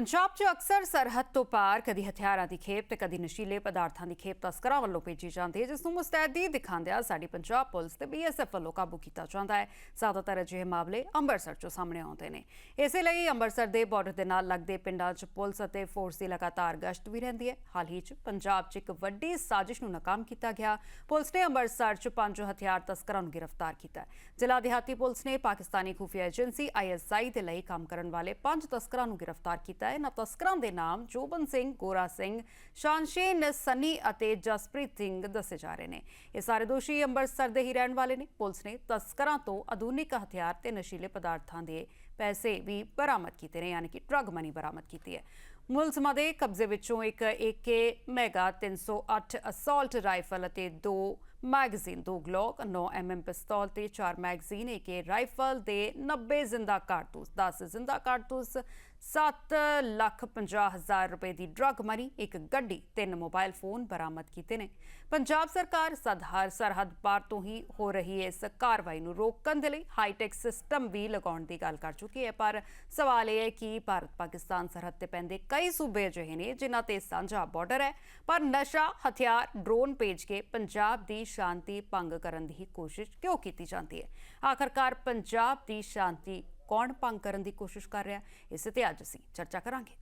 ਪੰਜਾਬ 'ਚ ਅਕਸਰ ਸਰਹੱਦ ਤੋਂ ਪਾਰ ਕਦੀ ਹਥਿਆਰਾਂ ਦੀ ਖੇਪ ਤੇ ਕਦੀ ਨਸ਼ੀਲੇ ਪਦਾਰਥਾਂ ਦੀ ਖੇਪ ਤਸਕਰਾਂ ਵੱਲੋਂ ਭੇਜੀ ਜਾਂਦੀ ਹੈ, ਜਿਸ ਨੂੰ ਮੁਸਤੈਦੀ ਦਿਖਾਉਂਦਿਆਂ ਸਾਡੀ ਪੰਜਾਬ ਪੁਲਿਸ ਤੇ ਬੀਐਸਐਫ ਵੱਲੋਂ ਕਾਬੂ ਕੀਤਾ ਜਾਂਦਾ ਹੈ। ਜ਼ਿਆਦਾਤਰ ਅਜਿਹੇ ਮਾਮਲੇ ਅੰਮ੍ਰਿਤਸਰ 'ਚੋਂ ਸਾਹਮਣੇ ਆਉਂਦੇ ਨੇ। ਇਸੇ ਲਈ ਅੰਮ੍ਰਿਤਸਰ ਦੇ ਬਾਰਡਰ ਦੇ ਨਾਲ ਲੱਗਦੇ ਪਿੰਡਾਂ 'ਚ ਪੁਲਿਸ ਅਤੇ ਫੋਰਸ ਦੀ ਲਗਾਤਾਰ ਗਸ਼ਤ ਵੀ ਰਹਿੰਦੀ ਹੈ। ਹਾਲ ਹੀ 'ਚ ਪੰਜਾਬ 'ਚ ਇੱਕ ਵੱਡੀ ਸਾਜ਼ਿਸ਼ ਨੂੰ ਨਾਕਾਮ ਕੀਤਾ ਗਿਆ। ਪੁਲਿਸ ਨੇ ਅੰਮ੍ਰਿਤਸਰ 'ਚ ਪੰਜ ਹਥਿਆਰ ਤਸਕਰਾਂ ਨੂੰ ਗ੍ਰਿਫਤਾਰ ਕੀਤਾ ਜ਼ਿਲ੍ਹਾ ਦਿਹਾਤੀ ਪੁਲਿਸ ਨੇ ਪਾਕਿਸਤਾਨੀ ਖੁਫੀਆ ਏਜੰਸੀ ਆਈਐਸਆਈ ਦੇ ਲਈ ਕੰਮ ਕਰਨ ਵਾਲੇ ਪੰਜ ਤਸਕਰਾਂ ਨੂੰ ਗ੍ਰਿਫਤਾਰ ਕੀਤਾ ਹੈ। ਇਹਨਾਂ ਤਸਕਰਾਂ ਦੇ ਨਾਮ ਜੋਬਨ ਸਿੰਘ, ਗੋਰਾ ਸਿੰਘ ਸ਼ਾਨਸ਼ੇਨ ਸਨੀ ਅਤੇ ਜਸਪ੍ਰੀਤ ਸਿੰਘ ਦੱਸੇ ਜਾ ਰਹੇ ਨੇ। ਇਹ ਸਾਰੇ ਦੋਸ਼ੀ ਅੰਮ੍ਰਿਤਸਰ ਦੇ ਹੀ ਰਹਿਣ ਵਾਲੇ ਨੇ। ਪੁਲਿਸ ਨੇ ਤਸਕਰਾਂ ਤੋਂ ਆਧੁਨਿਕ ਹਥਿਆਰ ਤੇ ਨਸ਼ੀਲੇ ਪਦਾਰਥਾਂ ਦੇ ਪੈਸੇ ਵੀ ਬਰਾਮਦ ਕੀਤੇ ਨੇ, ਯਾਨੀ ਕਿ ਡਰੱਗ ਮਨੀ ਬਰਾਮਦ ਕੀਤੀ ਹੈ। ਮੁਲਜ਼ਮਾਂ ਦੇ ਕਬਜ਼ੇ ਵਿੱਚੋਂ ਇੱਕ AK ਮੈਗਾ 308 ਅਸੌਲਟ ਰਾਈਫਲ ਅਤੇ ਦੋ ਮੈਗਜ਼ੀਨ ਦੋ ਗਲੋਕ 9 mm ਪਿਸਤੌਲ ਤੇ ਚਾਰ ਮੈਗਜ਼ੀਨ AK ਰਾਈਫਲ ਦੇ 90 ਜ਼ਿੰਦਾ ਕਾਰਤੂਸ 10 ਜ਼ਿੰਦਾ ਕਾਰਤੂਸ 7 ਲੱਖ 50 ਹਜ਼ਾਰ ਰੁਪਏ ਦੀ ਡਰੱਗ ਮਨੀ ਇੱਕ ਗੱਡੀ, ਤਿੰਨ ਮੋਬਾਈਲ ਫੋਨ ਬਰਾਮਦ ਕੀਤੇ ਨੇ। ਪੰਜਾਬ ਸਰਕਾਰ ਸਦਹਰ ਸਰਹੱਦ ਪਾਰ ਤੋਂ ਹੀ ਹੋ ਰਹੀ ਇਸ ਕਾਰਵਾਈ ਨੂੰ ਰੋਕਣ ਦੇ ਲਈ ਹਾਈਟੈਕ ਸਿਸਟਮ ਵੀ ਲਗਾਉਣ ਦੀ ਗੱਲ ਕਰ ਚੁੱਕੀ ਹੈ, ਪਰ ਸਵਾਲ ਇਹ ਹੈ ਕਿ ਭਾਰਤ ਪਾਕਿਸਤਾਨ ਸਰਹੱਦ ਤੇ ਪੈਂਦੇ ਕਈ ਸੂਬੇ ਅਜਿਹੇ ਨੇ ਜਿਨ੍ਹਾਂ ਤੇ ਸਾਂਝਾ ਬਾਰਡਰ ਹੈ, ਪਰ ਨਸ਼ਾ, ਹਥਿਆਰ ਡਰੋਨ ਭੇਜ ਕੇ ਪੰਜਾਬ ਦੀ ਸ਼ਾਂਤੀ ਭੰਗ ਕਰਨ ਦੀ ਕੋਸ਼ਿਸ਼ ਕਿਉਂ ਕੀਤੀ ਜਾਂਦੀ ਹੈ? ਆਖਰਕਾਰ ਪੰਜਾਬ ਦੀ ਸ਼ਾਂਤੀ ਕੌਣ ਭੰਗ ਕਰਨ ਦੀ ਕੋਸ਼ਿਸ਼ ਕਰ ਰਿਹਾ ਇਸੇ ਤੇ ਅੱਜ ਅਸੀਂ ਚਰਚਾ ਕਰਾਂਗੇ।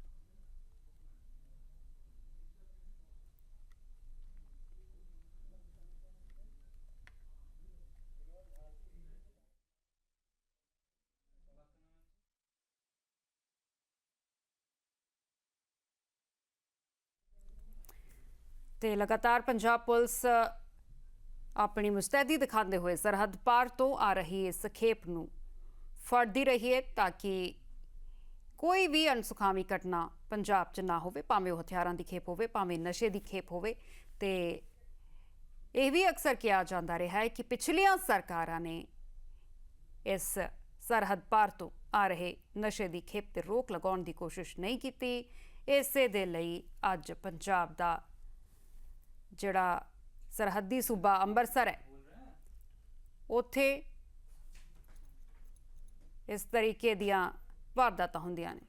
ਤੇ ਲਗਾਤਾਰ ਪੰਜਾਬ ਪੁਲਿਸ ਆਪਣੀ ਮੁਸਤੈਦੀ ਦਿਖਾਉਂਦੇ ਹੋਏ ਸਰਹੱਦ ਪਾਰ ਤੋਂ ਆ ਰਹੀ ਇਸ ਖੇਪ ਨੂੰ। ਫੜਦੀ ਰਹੀਏ ਤਾਂ ਕਿ ਕੋਈ ਵੀ ਅਣਸੁਖਾਵੀ ਘਟਨਾ ਪੰਜਾਬ 'ਚ ਨਾ ਹੋਵੇ, ਭਾਵੇਂ ਉਹ ਹਥਿਆਰਾਂ ਦੀ ਖੇਪ ਹੋਵੇ, ਭਾਵੇਂ ਨਸ਼ੇ ਦੀ ਖੇਪ ਹੋਵੇ। ਤੇ ਇਹ ਵੀ ਅਕਸਰ ਕਿਹਾ ਜਾਂਦਾ ਰਿਹਾ ਹੈ ਕਿ ਪਿਛਲੀਆਂ ਸਰਕਾਰਾਂ ਨੇ ਇਸ ਸਰਹੱਦ ਪਾਰ ਤੋਂ ਆ ਰਹੇ ਨਸ਼ੇ ਦੀ ਖੇਪ ਤੇ ਰੋਕ ਲਗਾਉਣ ਦੀ ਕੋਸ਼ਿਸ਼ ਨਹੀਂ ਕੀਤੀ। ਇਸੇ ਦੇ ਲਈ ਅੱਜ ਪੰਜਾਬ ਦਾ ਜਿਹੜਾ ਸਰਹੱਦੀ ਸੂਬਾ ਅੰਮ੍ਰਿਤਸਰ ਹੈ, ਉੱਥੇ ਇਸ ਤਰੀਕੇ ਦੀਆਂ ਵਾਰਦਾਤਾਂ ਹੁੰਦੀਆਂ ਨੇ।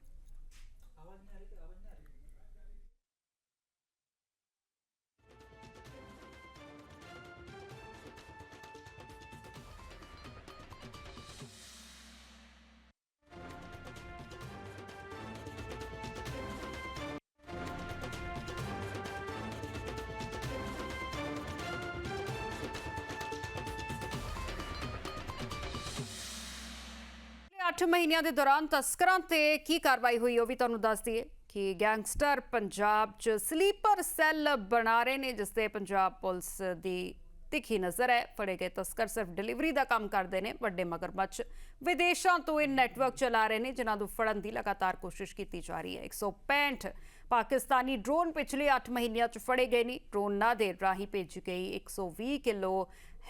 ਮਹੀਨਿਆਂ ਦੇ ਦੌਰਾਨ ਤਸਕਰਾਂ ਤੇ ਕੀ ਕਾਰਵਾਈ ਹੋਈ ਉਹ ਵੀ ਤੁਹਾਨੂੰ ਦੱਸ ਦਈਏ ਕਿ ਗੈਂਗਸਟਰ ਪੰਜਾਬ 'ਚ ਸਲੀਪਰ ਸੈੱਲ ਬਣਾ ਰਹੇ ਨੇ, ਜਿਸ ਤੇ ਪੰਜਾਬ ਪੁਲਿਸ ਦੀ ਤਿੱਖੀ ਨਜ਼ਰ ਹੈ। ਫੜੇ ਗਏ ਤਸਕਰ ਸਿਰਫ ਡਿਲੀਵਰੀ ਦਾ ਕੰਮ ਕਰਦੇ ਨੇ, ਵੱਡੇ ਮਗਰਮੱਛ ਵਿਦੇਸ਼ਾਂ ਤੋਂ ਇਹ ਨੈਟਵਰਕ ਚਲਾ ਰਹੇ ਨੇ, ਜਿਨ੍ਹਾਂ ਨੂੰ ਫੜਨ ਦੀ ਲਗਾਤਾਰ ਕੋਸ਼ਿਸ਼ ਕੀਤੀ ਜਾ ਰਹੀ ਹੈ। 165 ਪਾਕਿਸਤਾਨੀ ਡਰੋਨ ਪਿਛਲੇ 8 ਮਹੀਨਿਆਂ 'ਚ ਫੜੇ ਗਏ ਨੇ, ਡਰੋਨਾਂ ਦੇ ਰਾਹੀਂ ਭੇਜੀ ਗਈ 120 ਕਿਲੋ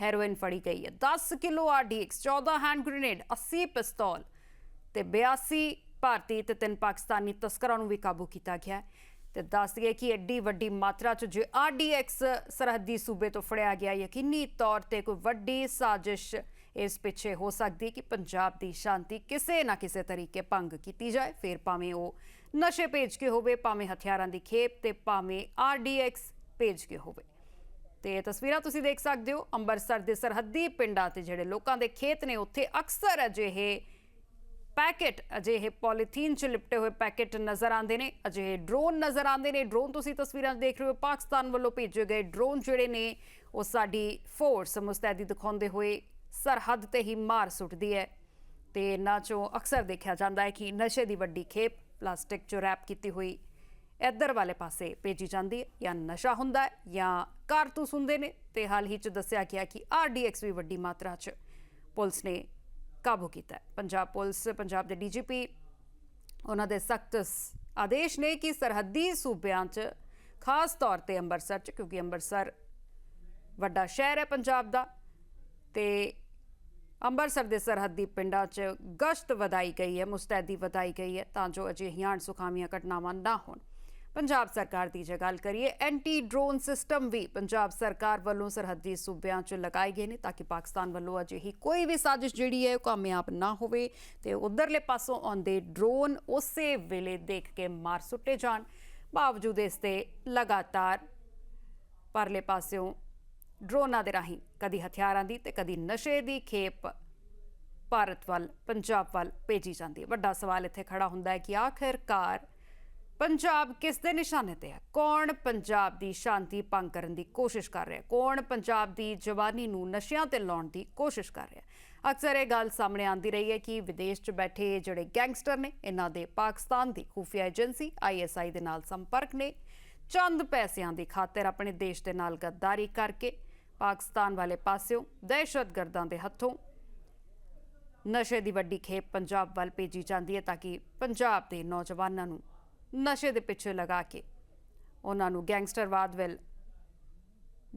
ਹੈਰੋਇਨ ਫੜੀ ਗਈ ਹੈ। 10 ਕਿਲੋ ਆਰਡੀਐਕਸ 14 ਹੈਂਡ ਗ੍ਰੇਨੇਡ 80 ਪਿਸਤੌਲ ਤੇ 82 ਭਾਰਤੀ ਤੇ ਤਿੰਨ ਪਾਕਿਸਤਾਨੀ ਤਸਕਰਾਂ ਨੂੰ ਵੀ ਕਾਬੂ ਕੀਤਾ ਗਿਆ ਹੈ। ਤੇ ਦੱਸ ਦਈਏ ਕਿ ਐਡੀ ਵੱਡੀ ਮਾਤਰਾ 'ਚ ਜੇ ਆਰਡੀਐਕਸ ਸਰਹੱਦੀ ਸੂਬੇ ਤੋਂ ਫੜਿਆ ਗਿਆ, ਯਕੀਨੀ ਤੌਰ ਤੇ ਕੋਈ ਵੱਡੀ ਸਾਜ਼ਿਸ਼ ਇਸ ਪਿੱਛੇ ਹੋ ਸਕਦੀ ਕਿ ਪੰਜਾਬ ਦੀ ਸ਼ਾਂਤੀ ਕਿਸੇ ਨਾ ਕਿਸੇ ਤਰੀਕੇ ਭੰਗ ਕੀਤੀ ਜਾਏ। ਫਿਰ ਭਾਵੇਂ ਉਹ ਨਸ਼ੇ ਭੇਜ ਕੇ ਹੋਵੇ, ਭਾਵੇਂ ਹਥਿਆਰਾਂ ਦੀ ਖੇਪ ਤੇ ਭਾਵੇਂ ਆਰਡੀਐਕਸ ਭੇਜ ਕੇ ਹੋਵੇ। ਤੇ ਇਹ ਤਸਵੀਰਾਂ ਤੁਸੀਂ ਦੇਖ ਸਕਦੇ ਹੋ। ਅੰਮ੍ਰਿਤਸਰ ਦੇ ਸਰਹੱਦੀ ਪਿੰਡਾਂ ਤੇ ਜਿਹੜੇ ਲੋਕਾਂ ਦੇ ਖੇਤ ਨੇ, ਉੱਥੇ ਅਕਸਰ ਅਜਿਹੇ ਪੈਕੇਟ ਅਜਿਹੇ ਪੋਲੀਥੀਨ ਚ ਲਿਪਟੇ ਹੋਏ ਪੈਕੇਟ ਨਜ਼ਰ ਆਉਂਦੇ ਨੇ। ਅਜਿਹੇ ਡਰੋਨ ਨਜ਼ਰ ਆਉਂਦੇ ਨੇ। ਡਰੋਨ ਤੁਸੀਂ ਤਸਵੀਰਾਂ 'ਚ ਦੇਖ ਰਹੇ ਹੋ। ਪਾਕਿਸਤਾਨ ਵੱਲੋਂ ਭੇਜੇ ਗਏ ਡਰੋਨ ਜਿਹੜੇ ਨੇ, ਉਹ ਸਾਡੀ ਫੋਰਸ ਮੁਸਤੈਦੀ ਦਿਖਾਉਂਦੇ ਹੋਏ ਸਰਹੱਦ ਤੇ ਹੀ ਮਾਰ ਸੁੱਟਦੀ ਹੈ। ਤੇ ਇਹਨਾਂ 'ਚੋਂ ਅਕਸਰ ਦੇਖਿਆ ਜਾਂਦਾ ਹੈ ਕਿ ਨਸ਼ੇ ਦੀ ਵੱਡੀ ਖੇਪ ਪਲਾਸਟਿਕ 'ਚ ਰੈਪ ਕੀਤੀ ਹੋਈ ਇੱਧਰ ਵਾਲੇ ਪਾਸੇ ਭੇਜੀ ਜਾਂਦੀ ਹੈ। ਜਾਂ ਨਸ਼ਾ ਹੁੰਦਾ ਹੈ ਜਾਂ ਕਾਰਤੂਸ ਹੁੰਦੇ ਨੇ। ਤੇ ਹਾਲ ਹੀ 'ਚ ਦੱਸਿਆ ਗਿਆ ਕਿ ਆਰਡੀਐਕਸ ਵੀ ਵੱਡੀ ਮਾਤਰਾ 'ਚ ਪੁਲਿਸ ਨੇ ਕਾਬੂ ਕੀਤਾ ਹੈ। ਪੰਜਾਬ ਪੁਲਿਸ, ਪੰਜਾਬ ਦੇ ਡੀਜੀਪੀ, ਉਹਨਾਂ ਦੇ ਸਖਤ ਆਦੇਸ਼ ਨੇ ਕਿ ਸਰਹੱਦੀ ਸੂਬਿਆਂ 'ਚ ਖਾਸ ਤੌਰ ਤੇ ਅੰਮ੍ਰਿਤਸਰ 'ਚ, ਕਿਉਂਕਿ ਅੰਮ੍ਰਿਤਸਰ ਵੱਡਾ ਸ਼ਹਿਰ ਹੈ ਪੰਜਾਬ ਦਾ, ਤੇ ਅੰਮ੍ਰਿਤਸਰ ਦੇ ਸਰਹੱਦੀ ਪਿੰਡਾਂ 'ਚ ਗਸ਼ਤ ਵਧਾਈ ਗਈ ਹੈ, ਮੁਸਤੈਦੀ ਵਧਾਈ ਗਈ ਹੈ, ਤਾਂ ਜੋ ਅਜਿਹੀਆਂ ਅਣਸੁਖਾਵੀਆਂ ਘਟਨਾਵਾਂ ਨਾ ਹੋਣ। ਪੰਜਾਬ ਸਰਕਾਰ ਦੀ ਜੇ ਗੱਲ ਕਰੀਏ ਐਂਟੀ ਡਰੋਨ ਸਿਸਟਮ ਵੀ ਪੰਜਾਬ ਸਰਕਾਰ ਵੱਲੋਂ ਸਰਹੱਦੀ ਸੂਬਿਆਂ 'ਚ ਲਗਾਏ ਗਏ ਨੇ ਤਾਂ ਕਿ ਪਾਕਿਸਤਾਨ ਵੱਲੋਂ ਅਜਿਹੀ ਕੋਈ ਵੀ ਸਾਜ਼ਿਸ਼ ਜਿਹੜੀ ਹੈ ਉਹ ਕਾਮਯਾਬ ਨਾ ਹੋਵੇ ਤੇ ਉਧਰਲੇ ਪਾਸੋਂ ਆਉਂਦੇ ਡਰੋਨ ਉਸੇ ਵੇਲੇ ਦੇਖ ਕੇ ਮਾਰ ਸੁੱਟੇ ਜਾਣ। ਬਾਵਜੂਦ ਇਸ ਤੇ ਲਗਾਤਾਰ ਪਰਲੇ ਪਾਸਿਓਂ ਡਰੋਨਾਂ ਦੇ ਰਾਹੀਂ ਕਦੀ ਹਥਿਆਰਾਂ ਦੀ ਤੇ ਕਦੀ ਨਸ਼ੇ ਦੀ ਖੇਪ ਭਾਰਤ ਵੱਲ, ਪੰਜਾਬ ਵੱਲ ਭੇਜੀ ਜਾਂਦੀ ਹੈ। ਵੱਡਾ ਸਵਾਲ ਇੱਥੇ ਖੜਾ ਹੁੰਦਾ ਹੈ ਕਿ ਆਖਿਰਕਾਰ ਪੰਜਾਬ ਕਿਸ ਦੇ ਨਿਸ਼ਾਨੇ ਤੇ ਹੈ? ਕੌਣ ਪੰਜਾਬ ਦੀ ਸ਼ਾਂਤੀ ਭੰਗ ਕਰਨ ਦੀ ਕੋਸ਼ਿਸ਼ ਕਰ ਰਿਹਾ ਕੌਣ ਪੰਜਾਬ ਦੀ ਜਵਾਨੀ ਨੂੰ ਨਸ਼ਿਆਂ ਤੇ ਲਾਉਣ ਦੀ ਕੋਸ਼ਿਸ਼ ਕਰ ਰਿਹਾ ਅਕਸਰ ਇਹ ਗੱਲ ਸਾਹਮਣੇ ਆਉਂਦੀ ਰਹੀ ਹੈ ਕਿ ਵਿਦੇਸ਼ 'ਚ ਬੈਠੇ ਜਿਹੜੇ ਗੈਂਗਸਟਰ ਨੇ, ਇਹਨਾਂ ਦੇ ਪਾਕਿਸਤਾਨ ਦੀ ਖੂਫੀਆ ਏਜੰਸੀ ਆਈਐਸਆਈ ਦੇ ਨਾਲ ਸੰਪਰਕ ਨੇ, ਚੰਦ ਪੈਸਿਆਂ ਦੀ ਖਾਤਰ ਆਪਣੇ ਦੇਸ਼ ਦੇ ਨਾਲ ਗੱਦਾਰੀ ਕਰਕੇ ਪਾਕਿਸਤਾਨ ਵਾਲੇ ਪਾਸਿਓਂ ਦਹਿਸ਼ਤਗਰਦਾਂ ਦੇ ਹੱਥੋਂ ਨਸ਼ੇ ਦੀ ਵੱਡੀ ਖੇਪ ਪੰਜਾਬ ਵੱਲ ਭੇਜੀ ਜਾਂਦੀ ਹੈ ਤਾਂ ਕਿ ਪੰਜਾਬ ਦੇ ਨੌਜਵਾਨਾਂ ਨੂੰ ਨਸ਼ੇ ਦੇ ਪਿੱਛੇ ਲਗਾ ਕੇ। ਉਹਨਾਂ ਨੂੰ ਗੈਂਗਸਟਰਵਾਦ ਵੱਲ,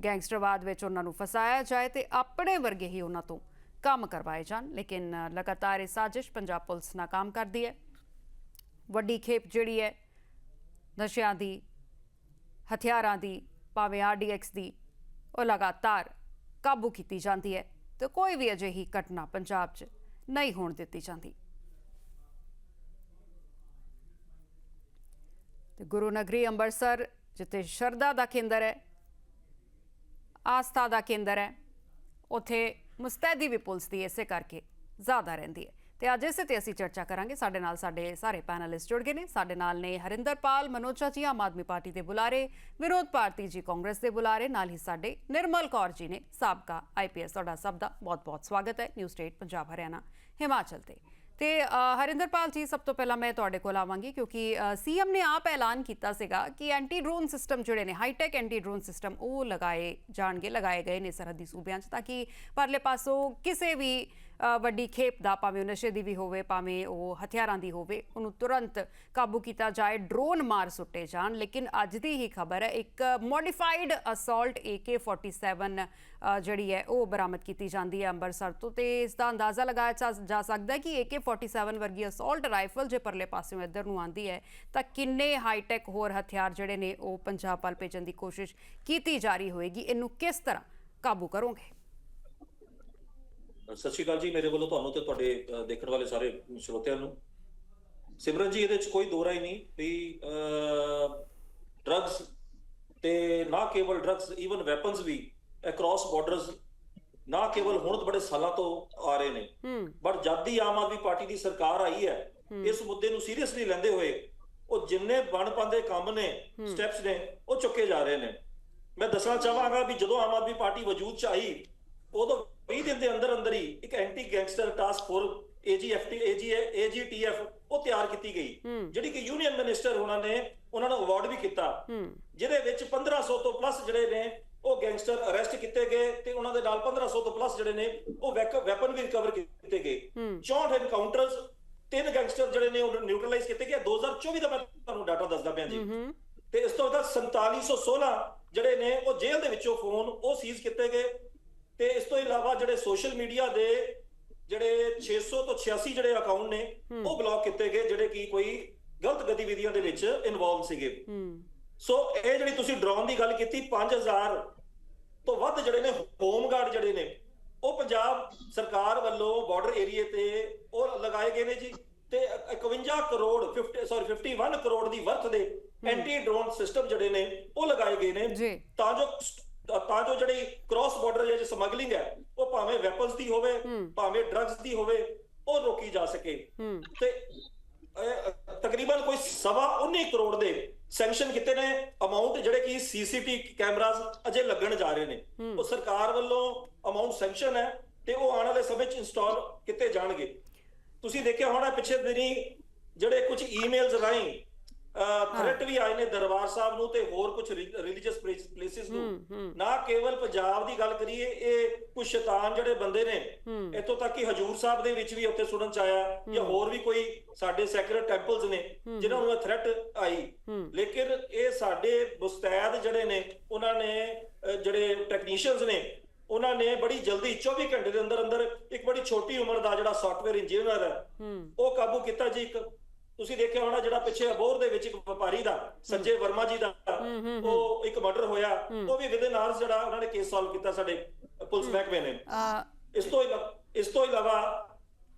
ਗੈਂਗਸਟਰਵਾਦ ਵਿੱਚ ਉਹਨਾਂ ਨੂੰ ਫਸਾਇਆ ਜਾਏ ਤੇ ਆਪਣੇ ਵਰਗੇ ਹੀ ਉਹਨਾਂ ਤੋਂ ਕੰਮ ਕਰਵਾਏ ਜਾਣ। ਲੇਕਿਨ ਲਗਾਤਾਰ ਇਹ ਸਾਜ਼ਿਸ਼ ਪੰਜਾਬ ਪੁਲਿਸ ਨਾਕਾਮ ਕਰਦੀ ਹੈ। ਵੱਡੀ ਖੇਪ ਜਿਹੜੀ ਹੈ, ਨਸ਼ਿਆਂ ਦੀ, ਹਥਿਆਰਾਂ ਦੀ, ਭਾਵੇਂ ਆਰਡੀਐਕਸ ਦੀ, ਉਹ ਲਗਾਤਾਰ ਕਾਬੂ ਕੀਤੀ ਜਾਂਦੀ ਹੈ ਤੇ ਕੋਈ ਵੀ ਅਜਿਹੀ ਘਟਨਾ ਪੰਜਾਬ 'ਚ ਨਹੀਂ ਹੋਣ ਦਿੱਤੀ ਜਾਂਦੀ। ਤੇ ਗੁਰੂ ਨਗਰੀ ਅੰਮ੍ਰਿਤਸਰ ਜਿੱਥੇ ਸ਼ਰਧਾ ਦਾ ਕੇਂਦਰ ਹੈ ਆਸਥਾ ਦਾ ਕੇਂਦਰ ਹੈ ਉਥੇ ਮੁਸਤੈਦੀ ਵੀ ਪੁਲਿਸ ਦੀ ਇਸੇ ਕਰਕੇ ਜ਼ਿਆਦਾ ਰਹਿੰਦੀ ਹੈ ਤੇ ਅੱਜ ਇਸੇ ਤੇ ਅਸੀਂ ਚਰਚਾ ਕਰਾਂਗੇ ਸਾਡੇ ਨਾਲ ਸਾਡੇ ਸਾਰੇ ਪੈਨਲਿਸਟ ਜੁੜ ਗਏ ਨੇ ਸਾਡੇ ਨਾਲ ਨੇ ਹਰਿੰਦਰਪਾਲ ਮਨੋਜਾ ਜੀ ਆਮ ਆਦਮੀ ਪਾਰਟੀ ਦੇ ਬੁਲਾਰੇ ਵਿਰੋਧ ਭਾਰਤੀ ਜੀ ਕਾਂਗਰਸ ਦੇ ਬੁਲਾਰੇ ਨਾਲ ਹੀ ਸਾਡੇ ਨਿਰਮਲ ਕੌਰ ਜੀ ਨੇ ਸਾਬਕਾ ਆਈਪੀਐਸ ਤੁਹਾਡਾ ਸਭ ਦਾ ਬਹੁਤ-ਬਹੁਤ ਸਵਾਗਤ ਹੈ ਨਿਊ ਸਟੇਟ ਪੰਜਾਬ ਹਰਿਆਣਾ ਹਿਮਾਚਲ ਤੇ ਤੇ ਹਰਿੰਦਰਪਾਲ ਜੀ, ਸਭ ਤੋਂ ਪਹਿਲਾਂ ਮੈਂ ਤੁਹਾਡੇ ਕੋਲ ਆਵਾਂਗੀ ਕਿਉਂਕਿ ਸੀਐਮ ਨੇ ਆਪ ਐਲਾਨ ਕੀਤਾ ਸੀਗਾ ਕਿ ਐਂਟੀ ਡਰੋਨ ਸਿਸਟਮ ਜਿਹੜੇ ਨੇ, ਹਾਈਟੈਕ ਐਂਟੀ ਡਰੋਨ ਸਿਸਟਮ ਉਹ ਲਗਾਏ ਜਾਣਗੇ, ਲਗਾਏ ਗਏ ਨੇ ਸਰਹੱਦੀ ਸੂਬਿਆਂ 'ਚ ਤਾਂ ਕਿ ਪਰਲੇ ਪਾਸੋਂ ਕਿਸੇ ਵੀ ਵੱਡੀ ਖੇਪ ਦਾ ਭਾਵੇਂ ਉਹ ਨਸ਼ੇ ਦੀ ਵੀ ਹੋਵੇ ਭਾਵੇਂ ਉਹ ਹਥਿਆਰਾਂ ਦੀ ਹੋਵੇ ਉਹਨੂੰ ਤੁਰੰਤ ਕਾਬੂ ਕੀਤਾ ਜਾਏ ਡਰੋਨ ਮਾਰ ਸੁੱਟੇ ਜਾਣ। ਲੇਕਿਨ ਅੱਜ ਦੀ ਹੀ ਖਬਰ ਹੈ ਇੱਕ ਮੋਡੀਫਾਈਡ ਅਸੌਲਟ AK47 ਅ, ਜਿਹੜੀ ਹੈ ਉਹ ਬਰਾਮਦ ਕੀਤੀ ਜਾਂਦੀ ਹੈ ਅੰਮ੍ਰਿਤਸਰ ਤੋਂ। ਤੇ ਇਸ ਦਾ ਅੰਦਾਜ਼ਾ ਲਗਾਇਆ ਜਾ- ਜਾ ਸਕਦਾ ਹੈ ਕਿ AK47 ਵਰਗੀ ਅਸੌਲਟ ਰਾਈਫਲ ਜੇ ਪਰਲੇ ਪਾਸਿਓਂ ਇੱਧਰ ਨੂੰ ਆਂਦੀ ਹੈ ਤਾਂ ਕਿੰਨੇ ਹਾਈਟੈਕ ਹੋਰ ਹਥਿਆਰ ਜਿਹੜੇ ਨੇ ਉਹ ਪੰਜਾਬ ਵੱਲ ਭੇਜਣ ਦੀ ਕੋਸ਼ਿਸ਼ ਕੀਤੀ ਜਾ ਰਹੀ ਹੋਏਗੀ। ਇਹਨੂੰ ਕਿਸ ਤਰ੍ਹਾਂ ਕਾਬੂ ਕਰੋਗੇ? ਸਤਿ ਸ਼੍ਰੀ ਅਕਾਲ ਜੀ ਮੇਰੇ ਵੱਲੋਂ ਤੁਹਾਨੂੰ ਤੇ ਤੁਹਾਡੇ ਦੇਖਣ ਵਾਲੇ ਸਾਰੇ ਸਰੋਤਿਆਂ ਨੂੰ। ਸਿਮਰਨ ਜੀ ਇਹਦੇ ਵਿੱਚ ਕੋਈ ਦੋਰਾ ਹੀ ਨਹੀਂ ਵੀ ਡਰੱਗਸ ਤੇ ਨਾ ਕੇਵਲ ਡਰੱਗਸ ਈਵਨ ਵੈਪਨਸ ਵੀ ਅਕ੍ਰੋਸ ਬਾਰਡਰਸ ਨਾ ਕੇਵਲ ਹੁਣ ਤੋਂ ਬੜੇ ਸਾਲਾਂ ਤੋਂ ਆ ਰਹੇ ਨੇ। ਬਟ ਜਦ ਦੀ ਆਮ ਆਦਮੀ ਪਾਰਟੀ ਦੀ ਸਰਕਾਰ ਆਈ ਹੈ ਇਸ ਮੁੱਦੇ ਨੂੰ ਸੀਰੀਅਸਲੀ ਲੈਂਦੇ ਹੋਏ ਉਹ ਜਿੰਨੇ ਬਣ ਪਾਉਂਦੇ ਕੰਮ ਨੇ ਸਟੈਪਸ ਨੇ ਉਹ ਚੁੱਕੇ ਜਾ ਰਹੇ ਨੇ। ਮੈਂ ਦੱਸਣਾ ਚਾਹਾਂਗਾ ਵੀ ਜਦੋਂ ਆਮ ਆਦਮੀ ਪਾਰਟੀ ਵਜੂਦ ਚ ਆਈ ਉਦੋਂ 20 ਦਿਨ ਦੇ ਅੰਦਰ ਅੰਦਰ ਹੀ ਇੱਕ anti gangster task force A G F T A G A G T F ਉਹ ਤਿਆਰ ਕੀਤੀ ਗਈ। ਜਿਹੜੀ ਕਿ ਯੂਨੀਅਨ ਮਿਨਿਸਟਰ ਉਹਨਾਂ ਨੇ ਉਹਨਾਂ ਨੂੰ ਅਵਾਰਡ ਵੀ ਕੀਤਾ। ਜਿਹਦੇ ਵਿੱਚ 1500 ਤੋਂ ਪਲੱਸ ਜਿਹੜੇ ਨੇ ਉਹ ਗੈਂਗਸਟਰ ਅਰੈਸਟ ਕੀਤੇ ਗਏ ਤੇ ਉਹਨਾਂ ਦੇ ਨਾਲ 1500 ਤੋਂ ਪਲੱਸ ਜਿਹੜੇ ਨੇ ਉਹ ਵੈਪਨ ਵੀ ਰਿਕਵਰ ਕੀਤੇ ਗਏ। 64 ਐਨਕਾਊਂਟਰਸ ਤਿੰਨ ਗੈਂਗਸਟਰ ਜਿਹੜੇ ਨੇ ਉਹ ਨਿਊਟਰਲਾਈਜ਼ ਕੀਤੇ ਗਏ। 2024 ਦਾ ਮੈਂ ਤੁਹਾਨੂੰ ਡਾਟਾ ਦੱਸਦਾ ਪਿਆ ਜੀ। ਤੇ ਇਸ ਤੋਂ ਬਾਅਦ 4716 ਜਿਹੜੇ ਨੇ ਉਹ ਜੇਲ੍ਹ ਦੇ ਵਿੱਚੋਂ ਫੋਨ ਉਹ ਸੀਜ਼ ਕੀਤੇ ਗਏ। ਤੇ ਇਸ ਤੋਂ ਇਲਾਵਾ ਜਿਹੜੇ ਸੋਸ਼ਲ ਮੀਡੀਆ ਦੇ ਜਿਹੜੇ 600 ਤੋਂ 86 ਜਿਹੜੇ ਅਕਾਊਂਟ ਨੇ ਉਹ ਬਲੌਕ ਕੀਤੇ ਗਏ ਜਿਹੜੇ ਕਿ ਕੋਈ ਗਲਤ ਗਤੀਵਿਧੀਆਂ ਦੇ ਵਿੱਚ ਇਨਵੋਲਵ ਸੀਗੇ। ਸੋ ਇਹ ਜਿਹੜੀ ਤੁਸੀਂ ਡਰੋਨ ਦੀ ਗੱਲ ਕੀਤੀ 5000 ਤੋਂ ਵੱਧ ਜਿਹੜੇ ਨੇ ਹੋਮਗਾਰਡ ਜਿਹੜੇ ਨੇ ਉਹ ਪੰਜਾਬ ਸਰਕਾਰ ਵੱਲੋਂ ਬਾਰਡਰ ਏਰੀਏ ਤੇ ਉਹ ਲਗਾਏ ਗਏ ਨੇ ਜੀ ਤੇ 51 ਕਰੋੜ 50 ਸੌਰੀ 51 ਕਰੋੜ ਦੀ ਵਰਥ ਦੇ ਐਂਟੀ ਡਰੋਨ ਸਿਸਟਮ ਜਿਹੜੇ ਨੇ ਉਹ ਲਗਾਏ ਗਏ ਨੇ। ਤਾਂ ਜੋ ਤਾਂ ਜੋ ਜਿਹੜੀ ਕ੍ਰਾਸ ਬਾਰਡਰ ਜਿਹੜੀ ਸਮਗਲਿੰਗ ਹੈ ਉਹ ਭਾਵੇਂ ਵੈਪਨਸ ਦੀ ਹੋਵੇ ਭਾਵੇਂ ਡਰੱਗਸ ਦੀ ਹੋਵੇ ਉਹ ਰੋਕੀ ਜਾ ਸਕੇ। ਤੇ ਤਕਰੀਬਨ ਕੋਈ ਸਵਾ 19 ਕਰੋੜ ਦੇ ਸੈਂਕਸ਼ਨ ਕੀਤੇ ਨੇ। ਅਮਾਉਂਟ ਜਿਹੜੇ ਕਿ ਸੀਸੀਟੀ ਕੈਮਰਾਜ਼ ਅਜੇ ਲੱਗਣ ਜਾ ਰਹੇ ਨੇ। ਉਹ ਸਰਕਾਰ ਵੱਲੋਂ ਅਮਾਉਂਟ ਸੈਂਕਸ਼ਨ ਹੈ ਤੇ ਉਹ ਆਉਣ ਵਾਲੇ ਸਮੇਂ 'ਚ ਇੰਸਟਾਲ ਕੀਤੇ ਜਾਣਗੇ। ਤੁਸੀਂ ਦੇਖਿਆ ਹੋਣਾ ਪਿੱਛੇ ਦਿਨੀ ਜਿਹੜੇ ਕੁਝ ਈਮੇਲਸ ਰਾਹੀਂ ਥ੍ਰੈਟ ਵੀ ਆਏ ਨੇ ਦਰਬਾਰ ਸਾਹਿਬ ਨੂੰ ਤੇ ਹੋਰ ਕੁਝ ਰਿਲੀਜੀਅਸ ਪਲੇਸਿਸ ਨੂੰ। ਨਾ ਕੇਵਲ ਪੰਜਾਬ ਦੀ ਗੱਲ ਕਰੀਏ ਇਹ ਕੁਝ ਸ਼ੈਤਾਨ ਜਿਹੜੇ ਬੰਦੇ ਨੇ ਇੱਥੋਂ ਤੱਕ ਕਿ ਹਜੂਰ ਸਾਹਿਬ ਦੇ ਵਿੱਚ ਵੀ ਉੱਥੇ ਸੁਣਨ ਚ ਆਇਆ ਜਾਂ ਹੋਰ ਵੀ ਕੋਈ ਸਾਡੇ ਸੈਕਰਡ ਟੈਂਪਲਸ ਨੇ ਜਿਨ੍ਹਾਂ ਨੂੰ ਥ੍ਰੈਟ ਆਈ। ਲੇਕਿਨ ਇਹ ਸਾਡੇ ਮੁਸਤੈਦ ਜਿਹੜੇ ਨੇ ਉਹਨਾਂ ਨੇ ਜਿਹੜੇ ਟੈਕਨੀਸ਼ੀਅਨਸ ਨੇ ਉਹਨਾਂ ਨੇ ਬੜੀ ਜਲਦੀ 24 ਘੰਟੇ ਦੇ ਅੰਦਰ ਅੰਦਰ ਇੱਕ ਬੜੀ ਛੋਟੀ ਉਮਰ ਦਾ ਜਿਹੜਾ ਸੌਫਟਵੇਅਰ ਇੰਜੀਨੀਅਰ ਹੈ। ਉਹ ਕਾਬੂ ਕੀਤਾ ਜੀ ਇੱਕ। ਤੁਸੀਂ ਦੇਖਿਆ ਹੋਣਾ ਜਿਹੜਾ ਪਿੱਛੇ ਅਬੋਰ ਦੇ ਵਿੱਚ ਇੱਕ ਵਪਾਰੀ ਦਾ ਸੰਜੇ ਵਰਮਾ ਜੀ ਦਾ ਉਹ ਇੱਕ ਮਰਡਰ ਹੋਇਆ ਉਹ ਵੀ ਵਿਦਨ ਆਰਸ ਜਿਹੜਾ ਉਹਨਾਂ ਨੇ ਕੇਸ ਸੋਲਵ ਕੀਤਾ ਸਾਡੇ ਪੁਲਿਸ ਮਹਿਕਮੇ ਨੇ। ਇਸ ਤੋਂ ਇਲਾ- ਇਸ ਤੋਂ ਇਲਾਵਾ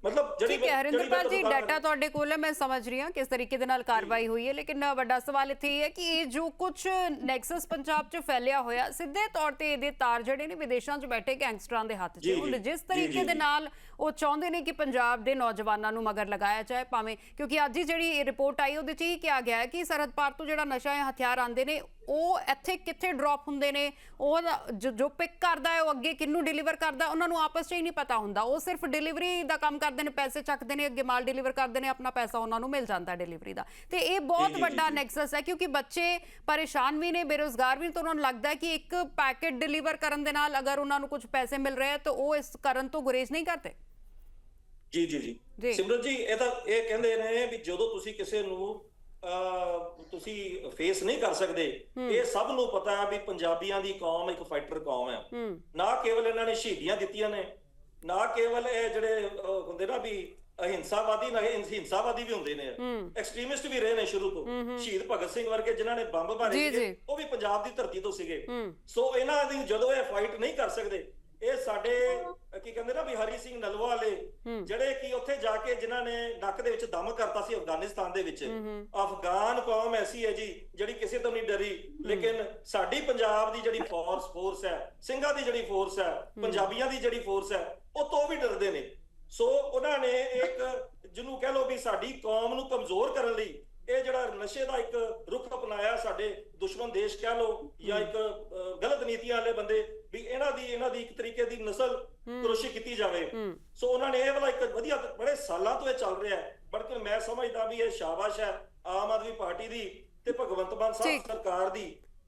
ਮਤਲਬ ਜਿਹੜੀ ਠੀਕ ਹੈ ਹਰਿੰਦਰਪਾਲ ਜੀ ਡਾਟਾ ਤੁਹਾਡੇ ਕੋਲ ਹੈ ਮੈਂ ਸਮਝ ਰਹੀ ਹਾਂ ਕਿਸ ਤਰੀਕੇ ਦੇ ਨਾਲ ਕਾਰਵਾਈ ਹੋਈ ਹੈ ਲੇਕਿਨ ਵੱਡਾ ਸਵਾਲ ਇੱਥੇ ਇਹ ਹੈ ਕਿ ਇਹ ਜੋ ਕੁਝ ਨੈਕਸਸ ਪੰਜਾਬ 'ਚ ਫੈਲਿਆ ਹੋਇਆ ਸਿੱਧੇ ਤੌਰ ਤੇ ਇਹਦੇ ਤਾਰ ਜਿਹੜੇ ਨੇ ਵਿਦੇਸ਼ਾਂ 'ਚ ਬੈਠੇ ਗੈਂਗਸਟਰਾਂ ਦੇ ਹੱਥ 'ਚ ਹੁਣ ਜਿਸ ਤਰੀਕੇ ਦੇ। ਨਾਲ ਉਹ ਚਾਹੁੰਦੇ ਨੇ ਕਿ ਪੰਜਾਬ ਦੇ ਨੌਜਵਾਨਾਂ ਨੂੰ ਮਗਰ ਲਗਾਇਆ ਜਾਏ ਭਾਵੇਂ ਕਿਉਂਕਿ ਅੱਜ ਹੀ ਜਿਹੜੀ ਰਿਪੋਰਟ ਆਈ ਉਹਦੇ 'ਚ ਇਹ ਕਿਹਾ ਗਿਆ ਹੈ ਕਿ ਸਰਹੱਦ ਪਾਰ ਤੋਂ ਜਿਹੜਾ ਨਸ਼ਾ ਜਾਂ ਹਥਿਆਰ ਆਉਂਦੇ ਨੇ ਉਹ ਇੱਥੇ ਕਿੱਥੇ ਡ੍ਰੌਪ ਹੁੰਦੇ ਨੇ ਉਹ ਜੋ- ਪਿਕ ਕਰਦਾ ਹੈ ਉਹ ਅੱਗੇ ਕਿਹਨੂੰ ਡਿਲੀਵਰ ਕਰਦਾ ਉਹਨਾਂ ਨੂੰ ਆਪਸ 'ਚ ਹੀ ਨਹੀਂ ਪਤਾ ਹੁੰਦਾ ਉਹ ਸਿਰਫ ਡਿਲੀਵਰੀ ਦਾ ਕੰਮ ਕਰਦੇ ਨੇ ਪੈਸੇ ਚੱਕਦੇ ਨੇ ਅੱਗੇ ਮਾਲ ਡਿਲੀਵਰ ਕਰਦੇ ਨੇ ਆਪਣਾ ਪੈਸਾ ਉਹਨਾਂ ਨੂੰ ਮਿਲ ਜਾਂਦਾ ਡਿਲੀਵਰੀ ਦਾ ਤੇ ਇਹ ਬਹੁਤ ਵੱਡਾ। ਨੈਕਸਸ ਹੈ ਕਿਉਂਕਿ ਬੱਚੇ ਪਰੇਸ਼ਾਨ ਵੀ ਨੇ ਬੇਰੋਜ਼ਗਾਰ ਵੀ ਨੇ ਤਾਂ ਉਹਨਾਂ ਨੂੰ ਲੱਗਦਾ ਹੈ ਕਿ ਇੱਕ ਪੈਕੇਟ ਡਿਲੀਵਰ ਕਰਨ ਦੇ ਨਾਲ ਅਗਰ ਉਹਨਾਂ ਨੂੰ ਕੁਝ ਪੈਸੇ ਮਿਲ ਰਹੇ ਤਾਂ ਉਹ ਇਸ ਕਰਨ ਤੋਂ ਗੁਰੇਜ਼ ਨਹੀਂ ਕਰਦੇ ਜੀ ਜੀ ਜੀ। ਸਿਮਰਨ ਜੀ ਇਹ ਤਾਂ ਇਹ ਕਹਿੰਦੇ ਨੇ ਵੀ ਜਦੋਂ ਤੁਸੀਂ ਕਿਸੇ ਨੂੰ ਤੁਸੀਂ ਫੇਸ ਨਹੀਂ ਕਰ ਸਕਦੇ। ਇਹ ਸਭ ਨੂੰ ਪਤਾ ਹੈ ਵੀ ਪੰਜਾਬੀਆਂ ਦੀ ਕੌਮ ਇੱਕ ਫਾਈਟਰ ਕੌਮ ਹੈ। ਨਾ ਕੇਵਲ ਇਹਨਾਂ ਨੇ ਸ਼ਹੀਦੀਆਂ ਦਿੱਤੀਆਂ ਨੇ ਨਾ ਕੇਵਲ ਇਹ ਜਿਹੜੇ ਹੁੰਦੇ ਨਾ ਵੀ ਅਹਿੰਸਾਵਾਦੀ ਨਾ ਹਿੰਸਾਵਾਦੀ ਵੀ ਹੁੰਦੇ ਨੇ। ਐਕਸਟ੍ਰੀਮਿਸਟ ਵੀ ਰਹੇ ਨੇ ਸ਼ੁਰੂ ਤੋਂ। ਸ਼ਹੀਦ ਭਗਤ ਸਿੰਘ ਵਰਗੇ ਜਿਨ੍ਹਾਂ ਨੇ ਬੰਬ ਮਾਰੇ। ਉਹ ਵੀ ਪੰਜਾਬ ਦੀ ਧਰਤੀ ਤੋਂ ਸੀਗੇ। ਸੋ ਇਹਨਾਂ ਦੀ ਜਦੋਂ ਇਹ ਫਾਈਟ ਨਹੀਂ ਕਰ ਸਕਦੇ ਇਹ ਸਾਡੇ ਕੀ ਕਹਿੰਦੇ ਨਾ ਵੀ ਹਰੀ ਸਿੰਘ ਨਲਵਾ ਵਾਲੇ ਜਿਹੜੇ ਕਿ ਉੱਥੇ ਜਾ ਕੇ ਜਿਨ੍ਹਾਂ ਨੇ ਨੱਕ ਦੇ ਵਿੱਚ ਦਮ ਕਰਤਾ ਸੀ ਅਫਗਾਨਿਸਤਾਨ ਦੇ ਵਿੱਚ। ਅਫਗਾਨ ਕੌਮ ਐਸੀ ਹੈ ਜੀ ਜਿਹੜੀ ਕਿਸੇ ਤੋਂ ਨਹੀਂ ਡਰੀ ਲੇਕਿਨ ਸਾਡੀ ਪੰਜਾਬ ਦੀ ਜਿਹੜੀ ਫੋਰਸ ਫੋਰਸ ਹੈ ਸਿੰਘਾਂ ਦੀ ਜਿਹੜੀ ਫੋਰਸ ਹੈ ਪੰਜਾਬੀਆਂ ਦੀ ਜਿਹੜੀ ਫੋਰਸ ਹੈ ਉਹ ਤੋਂ ਵੀ ਡਰਦੇ ਨੇ। ਸੋ ਉਹਨਾਂ ਨੇ ਇੱਕ ਜਿਹਨੂੰ ਕਹਿ ਲਓ ਵੀ ਸਾਡੀ ਕੌਮ ਨੂੰ ਕਮਜ਼ੋਰ ਕਰਨ ਲਈ ਇਹ ਜਿਹੜਾ ਨਸ਼ੇ ਦਾ ਇੱਕ ਰੁਖ ਅਪਣਾਇਆ ਸਾਡੇ ਦੁਸ਼ਮਣ ਦੇਸ਼ ਕਹਿ ਲਓ ਜਾਂ ਇੱਕ ਗਲਤ ਨੀਤੀਆਂ ਵਾਲੇ ਬੰਦੇ ਵੀ ਇਹਨਾਂ ਦੀ ਇਹਨਾਂ ਦੀ ਇੱਕ ਤਰੀਕੇ ਦੀ ਨਸਲ ਕੁਰਸ਼ੀ ਕੀਤੀ ਜਾਵੇ। ਸੋ ਉਹਨਾਂ ਨੇ ਇਹ ਵਾਲਾ ਇੱਕ ਵਧੀਆ ਬੜੇ ਸਾਲਾਂ ਤੋਂ ਇਹ ਚੱਲ ਰਿਹਾ ਹੈ। ਬਲਕਿ ਮੈਂ ਸਮਝਦਾ ਵੀ ਇਹ ਸ਼ਾਬਾਸ਼ ਹੈ ਆਮ ਆਦਮੀ ਪਾਰਟੀ ਦੀ ਤੇ ਭਗਵੰਤ ਮਾਨ ਸਾਹਿਬ। ਸਰਕਾਰ ਦੀ।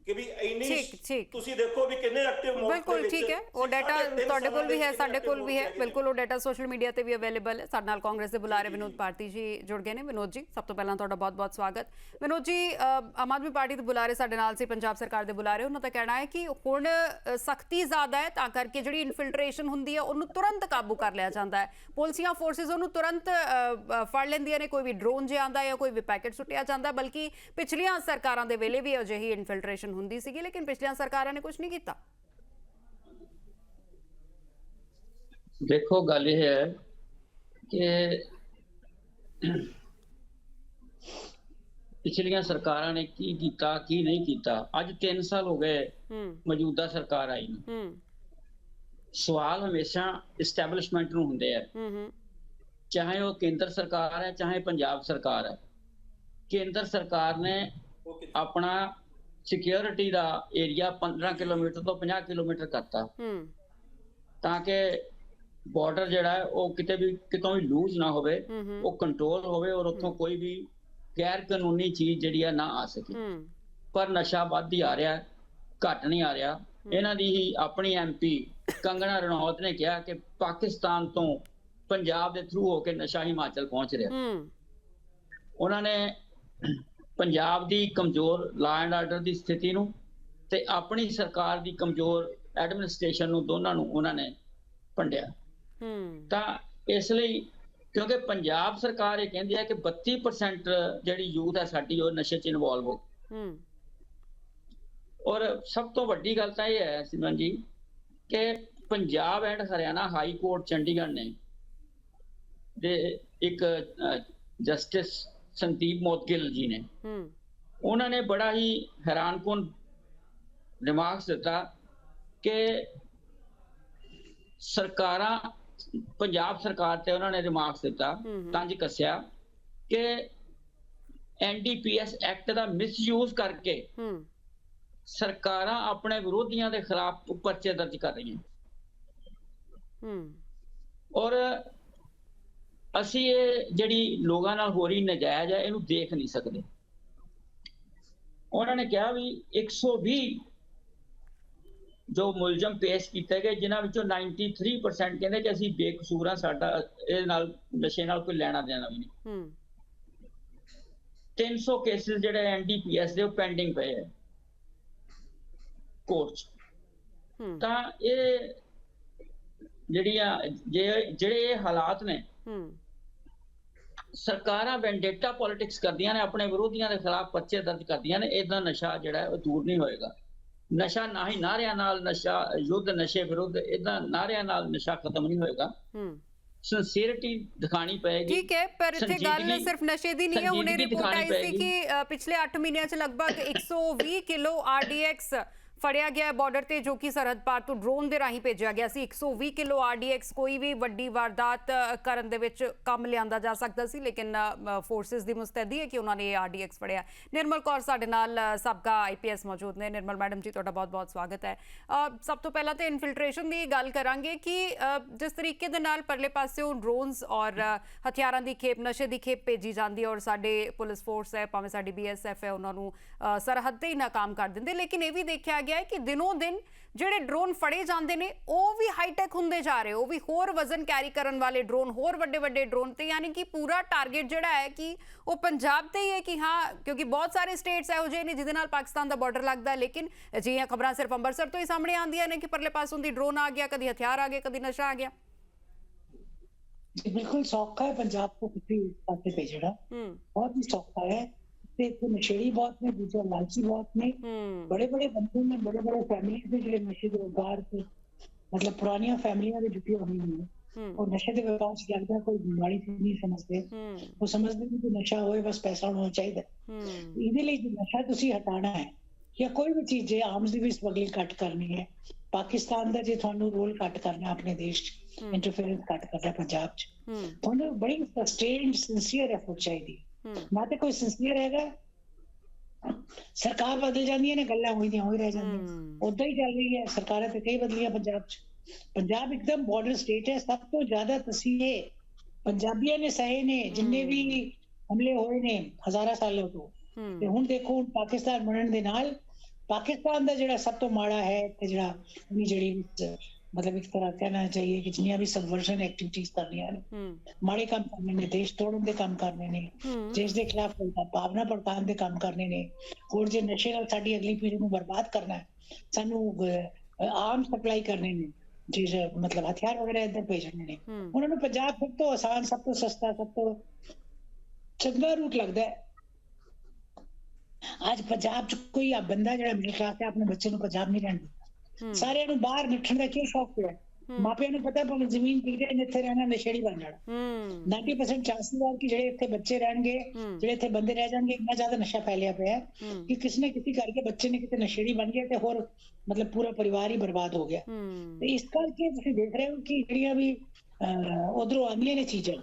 ਕਿ ਵੀ ਇੰਨੀ। ਤੁਸੀਂ ਦੇਖੋ ਵੀ ਕਿੰਨੇ ਐਕਟਿਵ ਮੋਡ ਬਿਲਕੁਲ ਠੀਕ ਹੈ। ਉਹ ਡਾਟਾ ਤੁਹਾਡੇ ਕੋਲ ਵੀ ਹੈ ਸਾਡੇ ਕੋਲ ਵੀ ਹੈ। ਬਿਲਕੁਲ ਉਹ ਡਾਟਾ ਸੋਸ਼ਲ ਮੀਡੀਆ ਤੇ ਵੀ ਅਵੇਲੇਬਲ ਹੈ। ਸਾਡੇ ਨਾਲ ਕਾਂਗਰਸ ਦੇ ਬੁਲਾਰੇ ਵਿਨੋਦ ਭਾਰਤੀ ਜੀ ਜੁੜ ਗਏ ਨੇ। ਵਿਨੋਦ ਜੀ ਸਭ ਤੋਂ ਪਹਿਲਾਂ ਤੁਹਾਡਾ ਬਹੁਤ-ਬਹੁਤ ਸਵਾਗਤ। ਵਿਨੋਦ ਜੀ ਆਮ ਆਦਮੀ ਪਾਰਟੀ ਦੇ ਬੁਲਾਰੇ ਸਾਡੇ ਨਾਲ ਸੀ ਪੰਜਾਬ ਸਰਕਾਰ ਦੇ ਬੁਲਾਰੇ। ਉਹਨਾਂ ਦਾ ਕਹਿਣਾ ਹੈ ਕਿ ਹੁਣ ਸਖਤੀ ਜ਼ਿਆਦਾ ਹੈ ਤਾਂ ਕਰਕੇ ਜਿਹੜੀ ਇਨਫਿਲਟ੍ਰੇਸ਼ਨ ਹੁੰਦੀ ਹੈ ਉਹਨੂੰ ਤੁਰੰਤ ਕਾਬੂ ਕਰ ਲਿਆ ਜਾਂਦਾ ਹੈ। ਪੁਲਸੀਆਂ ਫੋਰਸਿਸ ਉਹਨੂੰ ਤੁਰੰਤ ਫੜ ਲੈਂਦੀਆਂ ਨੇ। ਕੋਈ ਵੀ ਡਰੋਨ ਜੇ ਆਂਦਾ ਜਾਂ ਕੋਈ ਵੀ ਪੈਕੇਟ ਸੁੱਟਿਆ ਜਾਂਦਾ ਬਲਕਿ ਪਿਛਲੀਆਂ ਸਰਕਾਰਾਂ ਦੇ ਵੇਲੇ ਵੀ ਅਜਿਹੀ ਇਨਫਿਲਟ੍ਰੇਸ਼ਨ ਹੁੰਦੀ ਸੀਗੀ ਲੇਕਿਨ ਪਿਛਲੀਆਂ ਸਰਕਾਰਾਂ ਨੇ ਕੁਝ ਨਹੀਂ ਕੀਤਾ ਦੇਖੋ ਗੱਲ ਇਹ ਹੈ ਕਿ ਪਿਛਲੀਆਂ ਸਰਕਾਰਾਂ ਨੇ ਕੀ ਕੀਤਾ ਕੀ ਨਹੀਂ ਕੀਤਾ ਅੱਜ 3 ਸਾਲ ਹੋ ਗਏ ਹੂੰ ਮੌਜੂਦਾ ਸਰਕਾਰ ਆਈ ਨੂੰ ਹੂੰ ਸਵਾਲ ਹਮੇਸ਼ਾ ਇਸਟੈਬਲਿਸ਼ਮੈਂਟ ਨੂੰ ਹੁੰਦੇ ਆ ਹੂੰ ਹੂੰ ਚਾਹੇ ਉਹ ਕੇਂਦਰ ਸਰਕਾਰ ਹੈ ਚਾਹੇ ਪੰਜਾਬ ਸਰਕਾਰ ਹੈ ਕੇਂਦਰ ਸਰਕਾਰ ਨੇ ਆਪਣਾ ਸਿਕਿਉਰਿਟੀ ਦਾ ਏਰੀਆ 15 ਕਿਲੋਮੀਟਰ ਤੋਂ 50 ਕਿਲੋਮੀਟਰ ਕਰਤਾ ਹੂੰ। ਤਾਂ ਕਿ ਬਾਰਡਰ ਜਿਹੜਾ ਹੈ ਉਹ ਕਿਤੇ ਵੀ ਕਿਤੋਂ ਵੀ ਲੂਜ਼ ਨਾ ਹੋਵੇ ਉਹ ਕੰਟਰੋਲ ਹੋਵੇ ਔਰ ਉੱਥੋਂ ਕੋਈ ਵੀ ਗੈਰ ਕਾਨੂੰਨੀ ਚੀਜ਼ ਜਿਹੜੀ ਆ ਨਾ ਆ ਸਕੇ। ਪਰ ਨਸ਼ਾ ਵੱਧ ਹੀ ਆ ਰਿਹਾ ਹੈ, ਘੱਟ ਨਹੀਂ ਆ ਰਿਹਾ। ਇਹਨਾਂ ਦੀ ਹੀ ਆਪਣੀ ਐਮਪੀ ਕੰਗਣਾ ਰਣੌਤ ਨੇ ਕਿਹਾ ਕਿ ਪਾਕਿਸਤਾਨ ਤੋਂ ਪੰਜਾਬ ਦੇ ਥਰੂ ਹੋ ਕੇ ਨਸ਼ਾ ਹਿਮਾਚਲ ਪਹੁੰਚ ਰਿਹਾ। ਉਹਨਾਂ ਨੇ ਪੰਜਾਬ ਦੀ ਕਮਜ਼ੋਰ ਲਾ ਐਂਡ ਆਰਡਰ ਦੀ ਸਥਿਤੀ ਨੂੰ ਤੇ ਆਪਣੀ ਸਰਕਾਰ ਦੀ ਕਮਜ਼ੋਰ ਐਡਮਿਨਿਸਟ੍ਰੇਸ਼ਨ ਨੂੰ ਦੋਨਾਂ ਨੂੰ ਉਹਨਾਂ ਨੇ ਭੰਡਿਆ ਹੂੰ। ਤਾਂ ਇਸ ਲਈ ਕਿਉਂਕਿ ਪੰਜਾਬ ਸਰਕਾਰ ਇਹ ਕਹਿੰਦੀ ਹੈ ਕਿ 32% ਜਿਹੜੀ ਯੂਥ ਹੈ ਸਾਡੀ ਉਹ ਨਸ਼ੇ 'ਚ ਇਨਵੋਲਵ ਹੋ ਹੂੰ। ਔਰ ਸਭ ਤੋਂ ਵੱਡੀ ਗੱਲ ਤਾਂ ਇਹ ਹੈ ਸਿਮਰਨ ਜੀ ਕਿ Punjab and Haryana high court Chandigarh ਨੇ ਦੇ ਇੱਕ ਜਸਟਿਸ ਸੰਦੀਪ ਮੋਤਗਿਲ ਜੀ ਨੇ। ਹੂੰ। ਉਹਨਾਂ ਨੇ ਬੜਾ ਹੀ ਹੈਰਾਨਕੁਨ ਰਿਮਾਰਕਸ ਦਿੱਤਾ ਕਿ ਸਰਕਾਰਾਂ ਪੰਜਾਬ ਸਰਕਾਰ ਤੇ ਉਹਨਾਂ ਨੇ ਰਿਮਾਰਕਸ ਦਿੱਤਾ ਹਮ। ਤਾਂ ਜੀ ਕੱਸਿਆ ਕਿ ਐਨਡੀਪੀਐਸ ਐਕਟ ਦਾ ਮਿਸਯੂਜ਼ ਕਰਕੇ ਹੂੰ। ਸਰਕਾਰਾਂ ਆਪਣੇ ਵਿਰੋਧੀਆਂ ਦੇ ਖਿਲਾਫ ਪਰਚੇ ਦਰਜ ਕਰ ਰਹੀਆਂ। ਹੂੰ। ਔਰ ਅਸੀਂ ਇਹ ਜਿਹੜੀ ਲੋਕਾਂ ਨਾਲ ਹੋ ਰਹੀ ਨਜਾਇਜ਼ ਹੈ ਇਹਨੂੰ ਦੇਖ ਨਹੀਂ ਸਕਦੇ। ਉਹਨਾਂ ਨੇ ਕਿਹਾ ਵੀ 120 ਜੋ ਮੁਲਜ਼ਮ ਪੇਸ਼ ਕੀਤੇ ਗਏ ਜਿਨ੍ਹਾਂ ਵਿੱਚੋਂ 93% ਕਹਿੰਦੇ ਕਿ ਅਸੀਂ ਬੇਕਸੂਰ ਹਾਂ ਸਾਡਾ ਇਹ ਨਾਲ ਨਸ਼ੇ ਨਾਲ ਕੋਈ ਲੈਣਾ ਦੇਣਾ ਵੀ ਨਹੀਂ। ਹੂੰ। 300 ਕੇਸਿਸ ਜਿਹੜੇ ਐਨਡੀਪੀਐਸ ਦੇ ਉਹ ਪੈਂਡਿੰਗ ਪਏ ਹੈ ਕੋਰਟ 'ਚ। ਹੂੰ। ਤਾਂ ਇਹ ਜਿਹੜੀਆਂ ਜਿਹੜੇ ਇਹ ਹਾਲਾਤ ਨੇ ਹੂੰ। ਸਰਕਾਰਾਂ ਵੈਂਡੇਟਾ ਪੋਲਿਟਿਕਸ ਕਰਦੀਆਂ ਨੇ ਆਪਣੇ ਵਿਰੋਧੀਆਂ ਦੇ ਖਿਲਾਫ ਪਰਚੇ ਦਰਜ ਕਰਦੀਆਂ ਨੇ ਇਹਦਾ ਨਸ਼ਾ ਜਿਹੜਾ ਉਹ ਦੂਰ ਨਹੀਂ ਹੋਏਗਾ। ਨਸ਼ਾ ਨਾ ਹੀ ਨਾਰਿਆਂ ਨਾਲ ਨਸ਼ਾ ਯੁੱਧ ਨਸ਼ੇ ਵਿਰੁੱਧ ਇਹਦਾ ਨਾਰਿਆਂ ਨਾਲ ਨਸ਼ਾ ਖਤਮ ਨਹੀਂ ਹੋਏਗਾ। ਹੂੰ। ਸਿੰਸੀਅਰਿਟੀ ਦਿਖਾਣੀ ਪਏਗੀ। ਠੀਕ ਹੈ ਪਰ ਇੱਥੇ ਗੱਲ ਸਿਰਫ ਨਸ਼ੇ ਦੀ ਨਹੀਂ ਹੈ ਸੰਜੀਦਗੀ ਰਿਪੋਰਟ ਆਈ ਸੀ ਕਿ ਪਿਛਲੇ 8 ਮਹੀਨਿਆਂ 'ਚ ਲਗਭਗ 120 ਕਿਲੋ ਆਰਡੀਐਕਸ ਫੜਿਆ ਗਿਆ ਬਾਰਡਰ ਤੇ ਜੋ ਕਿ ਸਰਹੱਦ ਪਾਰ ਤੋਂ ਡਰੋਨ ਦੇ ਰਾਹੀਂ ਭੇਜਿਆ ਗਿਆ ਸੀ। 120 ਕਿਲੋ ਆਰਡੀਐਕਸ ਕੋਈ ਵੀ ਵੱਡੀ ਵਾਰਦਾਤ ਕਰਨ ਦੇ ਵਿੱਚ ਕੰਮ ਲਿਆਂਦਾ ਜਾ ਸਕਦਾ ਸੀ ਲੇਕਿਨ ਫੋਰਸਸ ਦੀ ਮੁਸਤੈਦੀ ਹੈ ਕਿ ਉਹਨਾਂ ਨੇ ਆਰਡੀਐਕਸ ਫੜਿਆ ਨਿਰਮਲ ਕੌਰ ਸਾਡੇ ਨਾਲ ਅ, ਸਾਬਕਾ ਆਈਪੀਐਸ ਮੌਜੂਦ ਨੇ। ਨਿਰਮਲ ਮੈਡਮ ਜੀ ਤੁਹਾਡਾ ਬਹੁਤ-ਬਹੁਤ ਸਵਾਗਤ ਹੈ। ਸਭ ਤੋਂ ਪਹਿਲਾਂ ਤੇ ਇਨਫਿਲਟ੍ਰੇਸ਼ਨ ਦੀ ਗੱਲ ਕਰਾਂਗੇ ਕਿ ਜਿਸ ਤਰੀਕੇ ਦੇ ਨਾਲ ਪਰਲੇ ਪਾਸਿਓਂ ਡਰੋਨਸ ਔਰ ਹਥਿਆਰਾਂ ਦੀ ਖੇਪ ਨਸ਼ੇ ਦੀ ਖੇਪ ਭੇਜੀ ਜਾਂਦੀ ਹੈ ਔਰ ਸਾਡੇ ਪੁਲਿਸ ਫੋਰਸ ਹੈ ਭਾਵੇਂ ਸਾਡੀ ਬੀਐਸਐਫ ਹੈ ਉਹਨਾਂ ਨੂੰ ਸਰਹੱਦ ਤੇ ਹੀ ਨਾਕਾਮ ਕਰ ਦਿੰਦੇ। ਲੇਕਿਨ ਇਹ ਵੀ ਦੇਖਿਆ ਗਿਆ ਹੈ ਕਿ ਦਿਨੋਂ ਦਿਨ ਜਿਹੜੇ ਡਰੋਨ ਫੜੇ ਜਾਂਦੇ ਨੇ ਉਹ ਵੀ ਹਾਈਟੈਕ ਹੁੰਦੇ ਜਾ ਰਹੇ ਉਹ ਵੀ ਹੋਰ ਵਜ਼ਨ ਕੈਰੀ ਕਰਨ ਵਾਲੇ ਡਰੋਨ ਹੋਰ ਵੱਡੇ ਵੱਡੇ ਡਰੋਨ ਤੇ ਯਾਨੀ ਕਿ ਪੂਰਾ ਟਾਰਗੇਟ ਜਿਹੜਾ ਹੈ ਕਿ ਉਹ ਪੰਜਾਬ ਤੇ ਹੀ ਹੈ ਕਿ ਹਾਂ ਕਿਉਂਕਿ ਬਹੁਤ ਸਾਰੇ ਸਟੇਟਸ ਇਹੋ ਜਿਹੇ ਨੇ ਜਿਹਦੇ ਨਾਲ ਪਾਕਿਸਤਾਨ ਦਾ ਬਾਰਡਰ ਲੱਗਦਾ ਹੈ ਲੇਕਿਨ ਅਜਿਹੀਆਂ ਖਬਰਾਂ ਸਿਰਫ ਅੰਮ੍ਰਿਤਸਰ ਤੋਂ ਹੀ ਸਾਹਮਣੇ ਆਉਂਦੀਆਂ ਨੇ ਕਿ ਪਰਲੇ ਪਾਸੋਂ ਦੀ ਡਰੋਨ ਆ ਗਿਆ ਕਦੀ ਹਥਿਆਰ ਆ ਗਏ ਕਦੀ ਨਸ਼ਾ ਆ ਗਿਆ ਜੀ ਬਿਲਕੁਲ ਸੌਖਾ ਹੈ ਪੰਜਾਬ को किसी पासे भेजना ਹੂੰ बहुत ही सौखा है ਤੇ ਇੱਥੇ ਨਸ਼ੇੜੀ ਬਹੁਤ ਨੇ ਦੂਜੇ ਲਾਲਚੀ ਬਹੁਤ ਨੇ ਹੂੰ ਬੜੇ ਬੜੇ ਬੰਦੇ ਨੇ ਬੜੇ ਬੜੇ ਫੈਮਿਲੀ ਦੇ ਜਿਹੜੇ ਨਸ਼ੇ ਦੇ ਵਪਾਰ ਤੇ ਮਤਲਬ ਪੁਰਾਣੀਆਂ ਫੈਮਲੀਆਂ ਦੇ ਜੁਟੀਆਂ ਹੋਈਆਂ ਨੇ ਉਹ ਨਸ਼ੇ ਦੇ ਵਪਾਰ ਚ ਲੱਗਦਾ ਕੋਈ ਬਿਮਾਰੀ ਸੀ ਨਹੀਂ ਸਮਝਦੇ ਉਹ ਸਮਝਦੇ ਕਿ ਨਸ਼ਾ ਹੋਏ ਬਸ ਪੈਸਾ ਹੋਣਾ ਚਾਹੀਦਾ ਇਹਦੇ ਲਈ ਜੇ ਨਸ਼ਾ ਤੁਸੀਂ ਹਟਾਣਾ ਹੈ ਜਾਂ ਕੋਈ ਵੀ ਚੀਜ਼ ਜੇ ਆਰਮਸ ਦੀ ਵੀ ਸਮਗਲਿੰਗ ਘੱਟ ਕਰਨੀ ਹੈ ਪਾਕਿਸਤਾਨ ਦਾ ਜੇ ਤੁਹਾਨੂੰ ਰੋਲ ਘੱਟ ਕਰਨਾ ਆਪਣੇ ਦੇਸ਼ ਚ। ਇੰਟਰਫੇਰੈਂਸ ਘੱਟ ਕਰਨਾ ਪੰਜਾਬ ਚ ਤੁਹਾਨੂੰ ਬੜੀ ਸਸਟੇਨਡ ਸਿੰਸੀਅਰ ਐਫਰਟ ਚਾਹੀਦੀ ਹੂੰ ਨਾ ਤੇ ਕੋਈ ਸਿੰਸੀਅਰ ਹੈਗਾ। ਸਰਕਾਰ ਬਦਲ ਜਾਂਦੀਆਂ ਨੇ ਗੱਲਾਂ ਹੋਈਆਂ ਹੋਈ ਰਹਿ ਜਾਂਦੀਆਂ ਉਦਾਂ ਹੀ। ਚੱਲ ਰਹੀ ਹੈ ਸਰਕਾਰਾਂ ਤੇ ਕਈ ਬਦਲੀਆਂ ਪੰਜਾਬ 'ਚ। ਪੰਜਾਬ ਇੱਕਦਮ ਬਾਰਡਰ ਸਟੇਟ ਹੈ ਸਭ ਤੋਂ ਜ਼ਿਆਦਾ ਤਸੀਹੇ ਪੰਜਾਬੀਆਂ ਨੇ ਸਹੇ ਨੇ ਜਿੰਨੇ ਵੀ ਹਮਲੇ ਹੋਏ ਨੇ ਹਜ਼ਾਰਾਂ ਸਾਲਾਂ ਤੋਂ। ਤੇ ਹੁਣ ਦੇਖੋ ਹੁਣ ਪਾਕਿਸਤਾਨ ਬਣਨ ਦੇ ਨਾਲ ਪਾਕਿਸਤਾਨ ਦਾ ਜਿਹੜਾ ਸਭ ਤੋਂ ਮਾੜਾ ਹੈ ਤੇ ਜਿਹੜਾ ਜਿਹੜੀ ਮਤਲਬ ਇੱਕ ਤਰ੍ਹਾਂ ਕਹਿਣਾ ਚਾਹੀਏ ਕਿ ਜਿੰਨੀਆਂ ਵੀ ਸਬਵਰਜਨ ਐਕਟੀਵਿਟੀਜ਼ ਕਰਨੀਆਂ ਨੇ ਮਾੜੇ ਕੰਮ ਕਰਨੇ ਨੇ ਦੇਸ਼ ਤੋੜਨ ਦੇ ਕੰਮ ਕਰਨੇ ਨੇ ਦੇਸ਼ ਦੇ ਖਿਲਾਫ ਭਾਵਨਾ ਭੜਕਾਉਣ ਦੇ ਕੰਮ ਕਰਨੇ ਨੇ ਹੋਰ ਜੇ ਨਸ਼ੇ ਨਾਲ ਸਾਡੀ ਅਗਲੀ ਪੀੜ੍ਹੀ ਨੂੰ ਬਰਬਾਦ ਕਰਨਾ ਹੈ ਸਾਨੂੰ ਆਮ ਸਪਲਾਈ ਕਰਨੇ ਨੇ ਜੇ ਮਤਲਬ ਹਥਿਆਰ ਵਗੈਰਾ ਇੱਧਰ ਭੇਜਣੇ ਨੇ ਉਹਨਾਂ ਨੂੰ ਪੰਜਾਬ ਸਭ ਤੋਂ ਆਸਾਨ ਸਭ ਤੋਂ ਸਸਤਾ ਸਭ ਤੋਂ ਚੰਗਾ ਰੂਟ ਲੱਗਦਾ ਹੈ। ਅੱਜ ਪੰਜਾਬ ਚ ਕੋਈ ਆ ਬੰਦਾ ਜਿਹੜਾ ਮਿਡਲ ਕਲਾਸ ਹੈ ਆਪਣੇ ਬੱਚੇ ਨੂੰ ਪੰਜਾਬ ਨਹੀਂ ਰਹਿਣ ਦਿੰਦਾ। ਸਾਰਿਆਂ ਨੂੰ ਬਾਹਰ ਨਿਕਲਣ ਦਾ ਕੀ ਸ਼ੌਕ ਪਿਆ? ਹੂੰ। ਮਾਪਿਆਂ ਨੂੰ ਪਤਾ ਭਾਵੇਂ ਜ਼ਮੀਨ ਵਿਕ ਜਾਏ ਇੱਥੇ ਰਹਿਣਾ ਨਸ਼ੇੜੀ ਬਣ ਜਾਣਾ। ਹੂੰ। 90% ਚਾਂਸਸ ਹੈ ਕਿ ਜਿਹੜੇ ਇੱਥੇ ਬੱਚੇ ਰਹਿਣਗੇ। ਜਿਹੜੇ ਇੱਥੇ ਬੰਦੇ ਰਹਿ ਜਾਣਗੇ ਇੰਨਾ ਜ਼ਿਆਦਾ ਨਸ਼ਾ ਫੈਲਿਆ ਪਿਆ ਕਿ ਕਿਸੇ ਨੇ ਕਿਸੇ ਕਰਕੇ ਬੱਚੇ ਨੇ ਕਿਤੇ ਨਸ਼ੇੜੀ ਬਣ ਗਿਆ ਤੇ ਹੋਰ ਮਤਲਬ ਪੂਰਾ ਪਰਿਵਾਰ ਹੀ ਬਰਬਾਦ ਹੋ ਗਿਆ। ਤੇ ਇਸ ਕਰਕੇ ਤੁਸੀਂ ਦੇਖ ਰਹੇ ਹੋ ਕਿ ਜਿਹੜੀਆਂ ਵੀ ਉਧਰੋਂ ਆਉਂਦੀਆਂ ਨੇ ਚੀਜ਼ਾਂ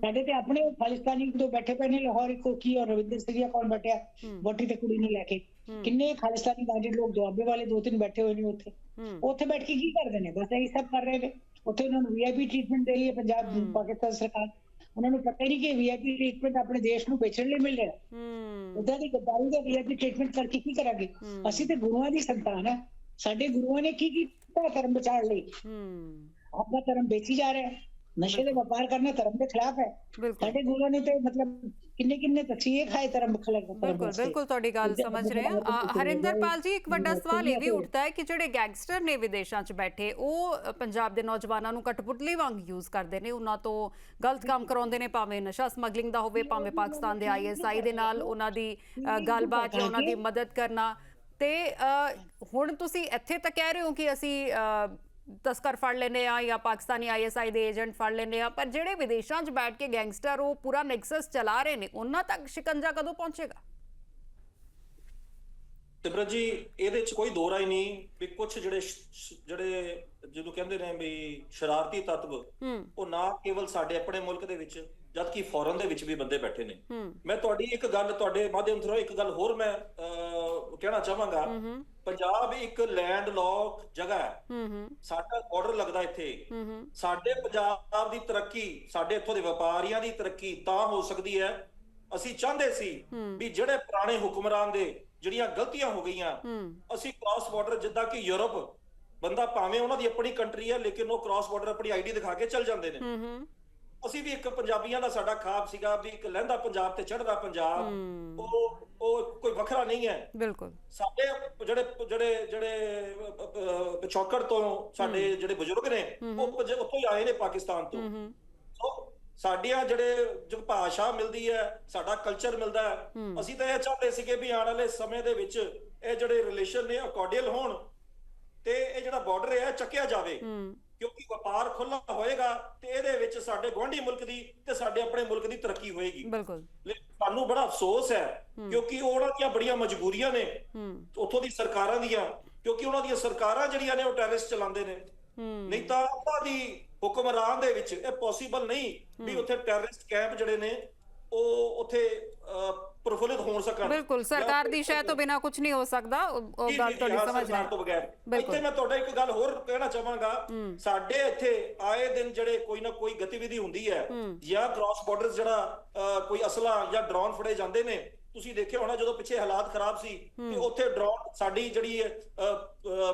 ਸਾਡੇ ਤੇ ਆਪਣੇ ਖਾਲਿਸਤਾਨੀ ਤੋਂ ਬੈਠੇ ਪਏ ਨੇ ਲਾਹੌਰ ਇੱਕੋ ਕੀ ਔਰ ਰਵਿੰਦਰ ਸਿੰਘਿਆ ਕੌਣ ਬੈਠਿਆ। ਵੋਟੀ ਤੇ ਕੁੜੀ ਨੂੰ ਲੈ ਕੇ। ਕਿੰਨੇ ਖਾਲਿਸਤਾਨੀ ਮਾਈਂਡਡ ਲੋਕ ਦੁਆਬੇ ਵਾਲੇ ਦੋ ਤਿੰਨ ਬੈਠੇ ਹੋਏ ਨੇ ਉੱਥੇ। ਉੱਥੇ ਬੈਠ ਕੇ ਕੀ ਕਰਦੇ ਨੇ? ਬਸ ਇਹੀ ਸਭ ਕਰ ਰਹੇ ਨੇ। ਉੱਥੇ ਉਹਨਾਂ ਨੂੰ ਵੀਆਈਪੀ ਟ੍ਰੀਟਮੈਂਟ ਦੇ ਰਹੀ ਹੈ। ਪੰਜਾਬ। ਪਾਕਿਸਤਾਨ ਸਰਕਾਰ ਉਹਨਾਂ ਨੂੰ ਪਤਾ ਨਹੀਂ ਕਿ ਵੀਆਈਪੀ ਟ੍ਰੀਟਮੈਂਟ ਆਪਣੇ ਦੇਸ਼ ਨੂੰ ਵੇਚਣ ਲਈ ਮਿਲ ਰਿਹਾ। ਹੂੰ। ਉਦਾਂ ਦੀ ਗੱਦਾਰੀ ਦਾ ਵੀਆਈਪੀ ਟ੍ਰੀਟਮੈਂਟ ਕਰਕੇ ਕੀ ਕਰਾਂਗੇ। ਅਸੀਂ ਤੇ ਗੁਰੂਆਂ ਦੀ ਸੰਤਾਨ ਹੈ ਸਾਡੇ ਗੁਰੂਆਂ ਨੇ ਕੀ ਕੀਤਾ ਧਰਮ ਬਚਾਉਣ ਲਈ? ਹੂੰ। ਆਪਣਾ ਧਰਮ ਵੇਚੀ ਜਾ ਰਿਹਾ। ਨਸ਼ੇ ਦੇ ਵਪਾਰ ਕਰਨਾ ਧਰਮ ਦੇ ਖਿਲਾਫ ਹੈ। ਸਾਡੇ ਗੁਰੂਆਂ ਨੇ ਤੇ ਮਤਲਬ ਕਿੰਨੇ ਕਿੰਨੇ ਤਸੀਹੇ ਖਾਏ ਧਰਮ ਖਿਲਾਫ ਬਿਲਕੁਲ ਬਿਲਕੁਲ ਤੁਹਾਡੀ ਗੱਲ ਸਮਝ ਰਹੇ ਹਾਂ। ਹਰਿੰਦਰਪਾਲ ਜੀ ਇੱਕ ਵੱਡਾ ਸਵਾਲ ਇਹ ਵੀ ਉੱਠਦਾ ਹੈ ਕਿ ਜਿਹੜੇ ਗੈਂਗਸਟਰ ਨੇ ਵਿਦੇਸ਼ਾਂ 'ਚ ਬੈਠੇ ਉਹ ਪੰਜਾਬ ਦੇ ਨੌਜਵਾਨਾਂ ਨੂੰ ਕਠਪੁਤਲੀ ਵਾਂਗ ਯੂਜ਼ ਕਰਦੇ ਨੇ। ਉਹਨਾਂ ਤੋਂ ਗਲਤ ਕੰਮ ਕਰਾਉਂਦੇ ਨੇ ਭਾਵੇਂ ਨਸ਼ਾ ਸਮਗਲਿੰਗ ਦਾ ਹੋਵੇ ਭਾਵੇਂ ਪਾਕਿਸਤਾਨ ਦੇ ਆਈਐਸਆਈ ਦੇ ਨਾਲ ਉਹਨਾਂ ਦੀ ਗੱਲਬਾਤ ਜਾਂ ਉਹਨਾਂ ਦੀ ਮਦਦ ਕਰਨਾ। ਤੇ ਹੁਣ ਤੁਸੀਂ ਇੱਥੇ ਤਾਂ ਕਹਿ ਰਹੇ ਹੋ ਕਿ ਅਸੀਂ ਤਸਕਰ ਫੜ ਲੈਨੇ ਆ ਜਾਂ ਪਾਕਿਸਤਾਨੀ ਆਈਐਸਆਈ ਦੇ ਏਜੰਟ ਫੜ ਲੈਨੇ ਆ। ਪਰ ਜਿਹੜੇ ਵਿਦੇਸ਼ਾਂ 'ਚ ਬੈਠ ਕੇ ਗੈਂਗਸਟਰ ਉਹ ਪੂਰਾ ਨੈਕਸਸ ਚਲਾ ਰਹੇ ਨੇ ਉਹਨਾਂ ਤੱਕ ਸ਼ਿਕੰਜਾ ਕਦੋਂ ਪਹੁੰਚੇਗਾ? ਸਿਮਰਤ ਜੀ ਇਹਦੇ ਚ ਕੋਈ ਦੋਰਾ ਹੀ ਨਹੀਂ ਵੀ ਕੁਝ ਜਿਹੜੇ ਜਿਹੜੇ ਜਿਹਨੂੰ ਕਹਿੰਦੇ ਨੇ ਵੀ ਸ਼ਰਾਰਤੀ ਤੱਤਵ ਉਹ ਨਾ ਕੇਵਲ ਸਾਡੇ ਆਪਣੇ ਮੁਲਕ ਦੇ ਵਿੱਚ ਜਦਕਿ ਫੋਰਨ ਦੇ ਵਿੱਚ ਵੀ ਬੰਦੇ ਬੈਠੇ ਨੇ। ਮੈਂ ਤੁਹਾਡੀ ਇੱਕ ਗੱਲ ਤੁਹਾਡੇ ਮਾਧਿਅਮ ਥਰੂ ਇੱਕ ਗੱਲ ਹੋਰ ਮੈਂ ਕਹਿਣਾ ਚਾਹਾਂਗਾ। ਪੰਜਾਬ ਇੱਕ ਲੈਂਡ ਲੌਕ ਜਗ੍ਹਾ ਹੈ। ਸਾਡਾ ਬਾਰਡਰ ਲੱਗਦਾ ਇੱਥੇ। ਸਾਡੇ ਪੰਜਾਬ ਦੀ ਤਰੱਕੀ ਸਾਡੇ ਇੱਥੋਂ ਦੇ ਵਪਾਰੀਆਂ ਦੀ ਤਰੱਕੀ ਤਾਂ ਹੋ ਸਕਦੀ ਹੈ। ਅਸੀਂ ਚਾਹੁੰਦੇ ਸੀ। ਵੀ ਜਿਹੜੇ ਪੁਰਾਣੇ ਹੁਕਮਰਾਨ ਦੇ ਜਿਹੜੀਆਂ ਗਲਤੀਆਂ ਹੋ ਗਈਆਂ ਅਸੀਂ ਕ੍ਰਾਸ ਬਾਰਡਰ ਜਿੱਦਾਂ ਕਿ ਯੂਰਪ ਬੰਦਾ ਭਾਵੇਂ ਉਹਨਾਂ ਦੀ ਆਪਣੀ ਕੰਟਰੀ ਹੈ ਲੇਕਿਨ ਉਹ ਕ੍ਰਾਸ ਬਾਰਡਰ ਆਪਣੀ ਆਈਡੀ ਦਿਖਾ ਕੇ ਚੱਲ ਜਾਂਦੇ ਨੇ। ਅਸੀਂ ਵੀ ਇੱਕ ਪੰਜਾਬੀਆਂ ਦਾ ਸਾਡਾ ਖਾਬ ਸੀਗਾ ਵੀ ਇੱਕ ਲਹਿੰਦਾ ਪੰਜਾਬ ਤੇ ਚੜ੍ਹਦਾ ਪੰਜਾਬ। ਉਹ ਉਹ ਕੋਈ ਵੱਖਰਾ ਨਹੀਂ ਹੈ। ਬਿਲਕੁਲ। ਸਾਡੇ ਜਿਹੜੇ ਜਿਹੜੇ ਜਿਹੜੇ ਪਿਛੋਕੜ ਤੋਂ ਸਾਡੇ ਜਿਹੜੇ ਬਜ਼ੁਰਗ ਨੇ ਉਹ ਉੱਥੋਂ ਹੀ ਆਏ ਨੇ ਪਾਕਿਸਤਾਨ ਤੋਂ। ਸੋ ਸਾਡੀਆਂ ਜਿਹੜੇ ਜੋ ਭਾਸ਼ਾ ਮਿਲਦੀ ਹੈ ਸਾਡਾ ਕਲਚਰ ਮਿਲਦਾ ਹੈ ਅਸੀਂ ਤਾਂ ਇਹ ਚਾਹੁੰਦੇ ਸੀਗੇ ਵੀ ਆਉਣ ਵਾਲੇ ਸਮੇਂ ਦੇ ਵਿੱਚ ਇਹ ਜਿਹੜੇ ਰਿਲੇਸ਼ਨ ਨੇ ਅਕੋਰਡੀਅਲ ਹੋਣ ਤੇ ਇਹ ਜਿਹੜਾ ਬਾਰਡਰ ਹੈ ਚੱਕਿਆ ਜਾਵੇ। ਕਿਉਂਕਿ ਵਪਾਰ ਖੁੱਲਾ ਹੋਏਗਾ ਤੇ ਇਹਦੇ ਵਿੱਚ ਸਾਡੇ ਗੁਆਂਢੀ ਮੁਲਕ ਦੀ ਤੇ ਸਾਡੇ ਆਪਣੇ ਮੁਲਕ ਦੀ ਤਰੱਕੀ ਹੋਏਗੀ। ਬਿਲਕੁਲ। ਸਾਨੂੰ ਬੜਾ ਅਫਸੋਸ ਹੈ ਕਿਉਂਕਿ ਉਹਨਾਂ ਦੀਆਂ ਬੜੀਆਂ ਮਜਬੂਰੀਆਂ ਨੇ। ਉੱਥੋਂ ਦੀ ਸਰਕਾਰਾਂ ਦੀਆਂ ਕਿਉਂਕਿ ਉਹਨਾਂ ਦੀਆਂ ਸਰਕਾਰਾਂ ਜਿਹੜੀਆਂ ਨੇ ਉਹ ਟੈਰਰਿਸਟ ਚਲਾਉਂਦੇ ਨੇ। ਨਹੀਂ ਤਾਂ ਉਹਨਾਂ ਦੀ ਹੁਕਮਰਾਨ ਦੇ ਵਿੱਚ ਇਹ ਪੋਸੀਬਲ ਨਹੀਂ ਵੀ ਉੱਥੇ ਟੈਰਰਿਸਟ ਕੈਂਪ ਜਿਹੜੇ ਨੇ ਉਹ ਉੱਥੇ ਪ੍ਰਫੁੱਲਿਤ ਹੋ ਸਕਣ। ਬਿਲਕੁਲ ਸਰਕਾਰ ਦੀ ਸ਼ਹਿ ਤੋਂ ਬਿਨਾ ਕੁਝ ਨਹੀਂ ਹੋ ਸਕਦਾ ਉਹ ਗੱਲ ਤੁਹਾਡੀ ਸਮਝ ਰਹੀ ਤੋਂ ਬਗੈਰ। ਇੱਥੇ ਮੈਂ ਤੁਹਾਡਾ ਇੱਕ ਗੱਲ ਹੋਰ ਕਹਿਣਾ ਚਾਹਾਂਗਾ। ਸਾਡੇ ਇੱਥੇ ਆਏ ਦਿਨ ਜਿਹੜੇ ਕੋਈ ਨਾ ਕੋਈ ਗਤੀਵਿਧੀ ਹੁੰਦੀ ਹੈ ਜਾਂ ਕ੍ਰਾਸ ਬਾਰਡਰਸ ਜਿਹੜਾ ਕੋਈ ਅਸਲਾ ਜਾਂ ਡਰੋਨ ਫੜੇ ਜਾਂਦੇ ਨੇ ਤੁਸੀਂ ਦੇਖਿਆ ਹੋਣਾ ਜਦੋਂ ਪਿੱਛੇ ਹਾਲਾਤ ਖਰਾਬ ਸੀ ਤੇ ਉੱਥੇ ਡਰੋਨ ਸਾਡੀ ਜਿਹੜੀ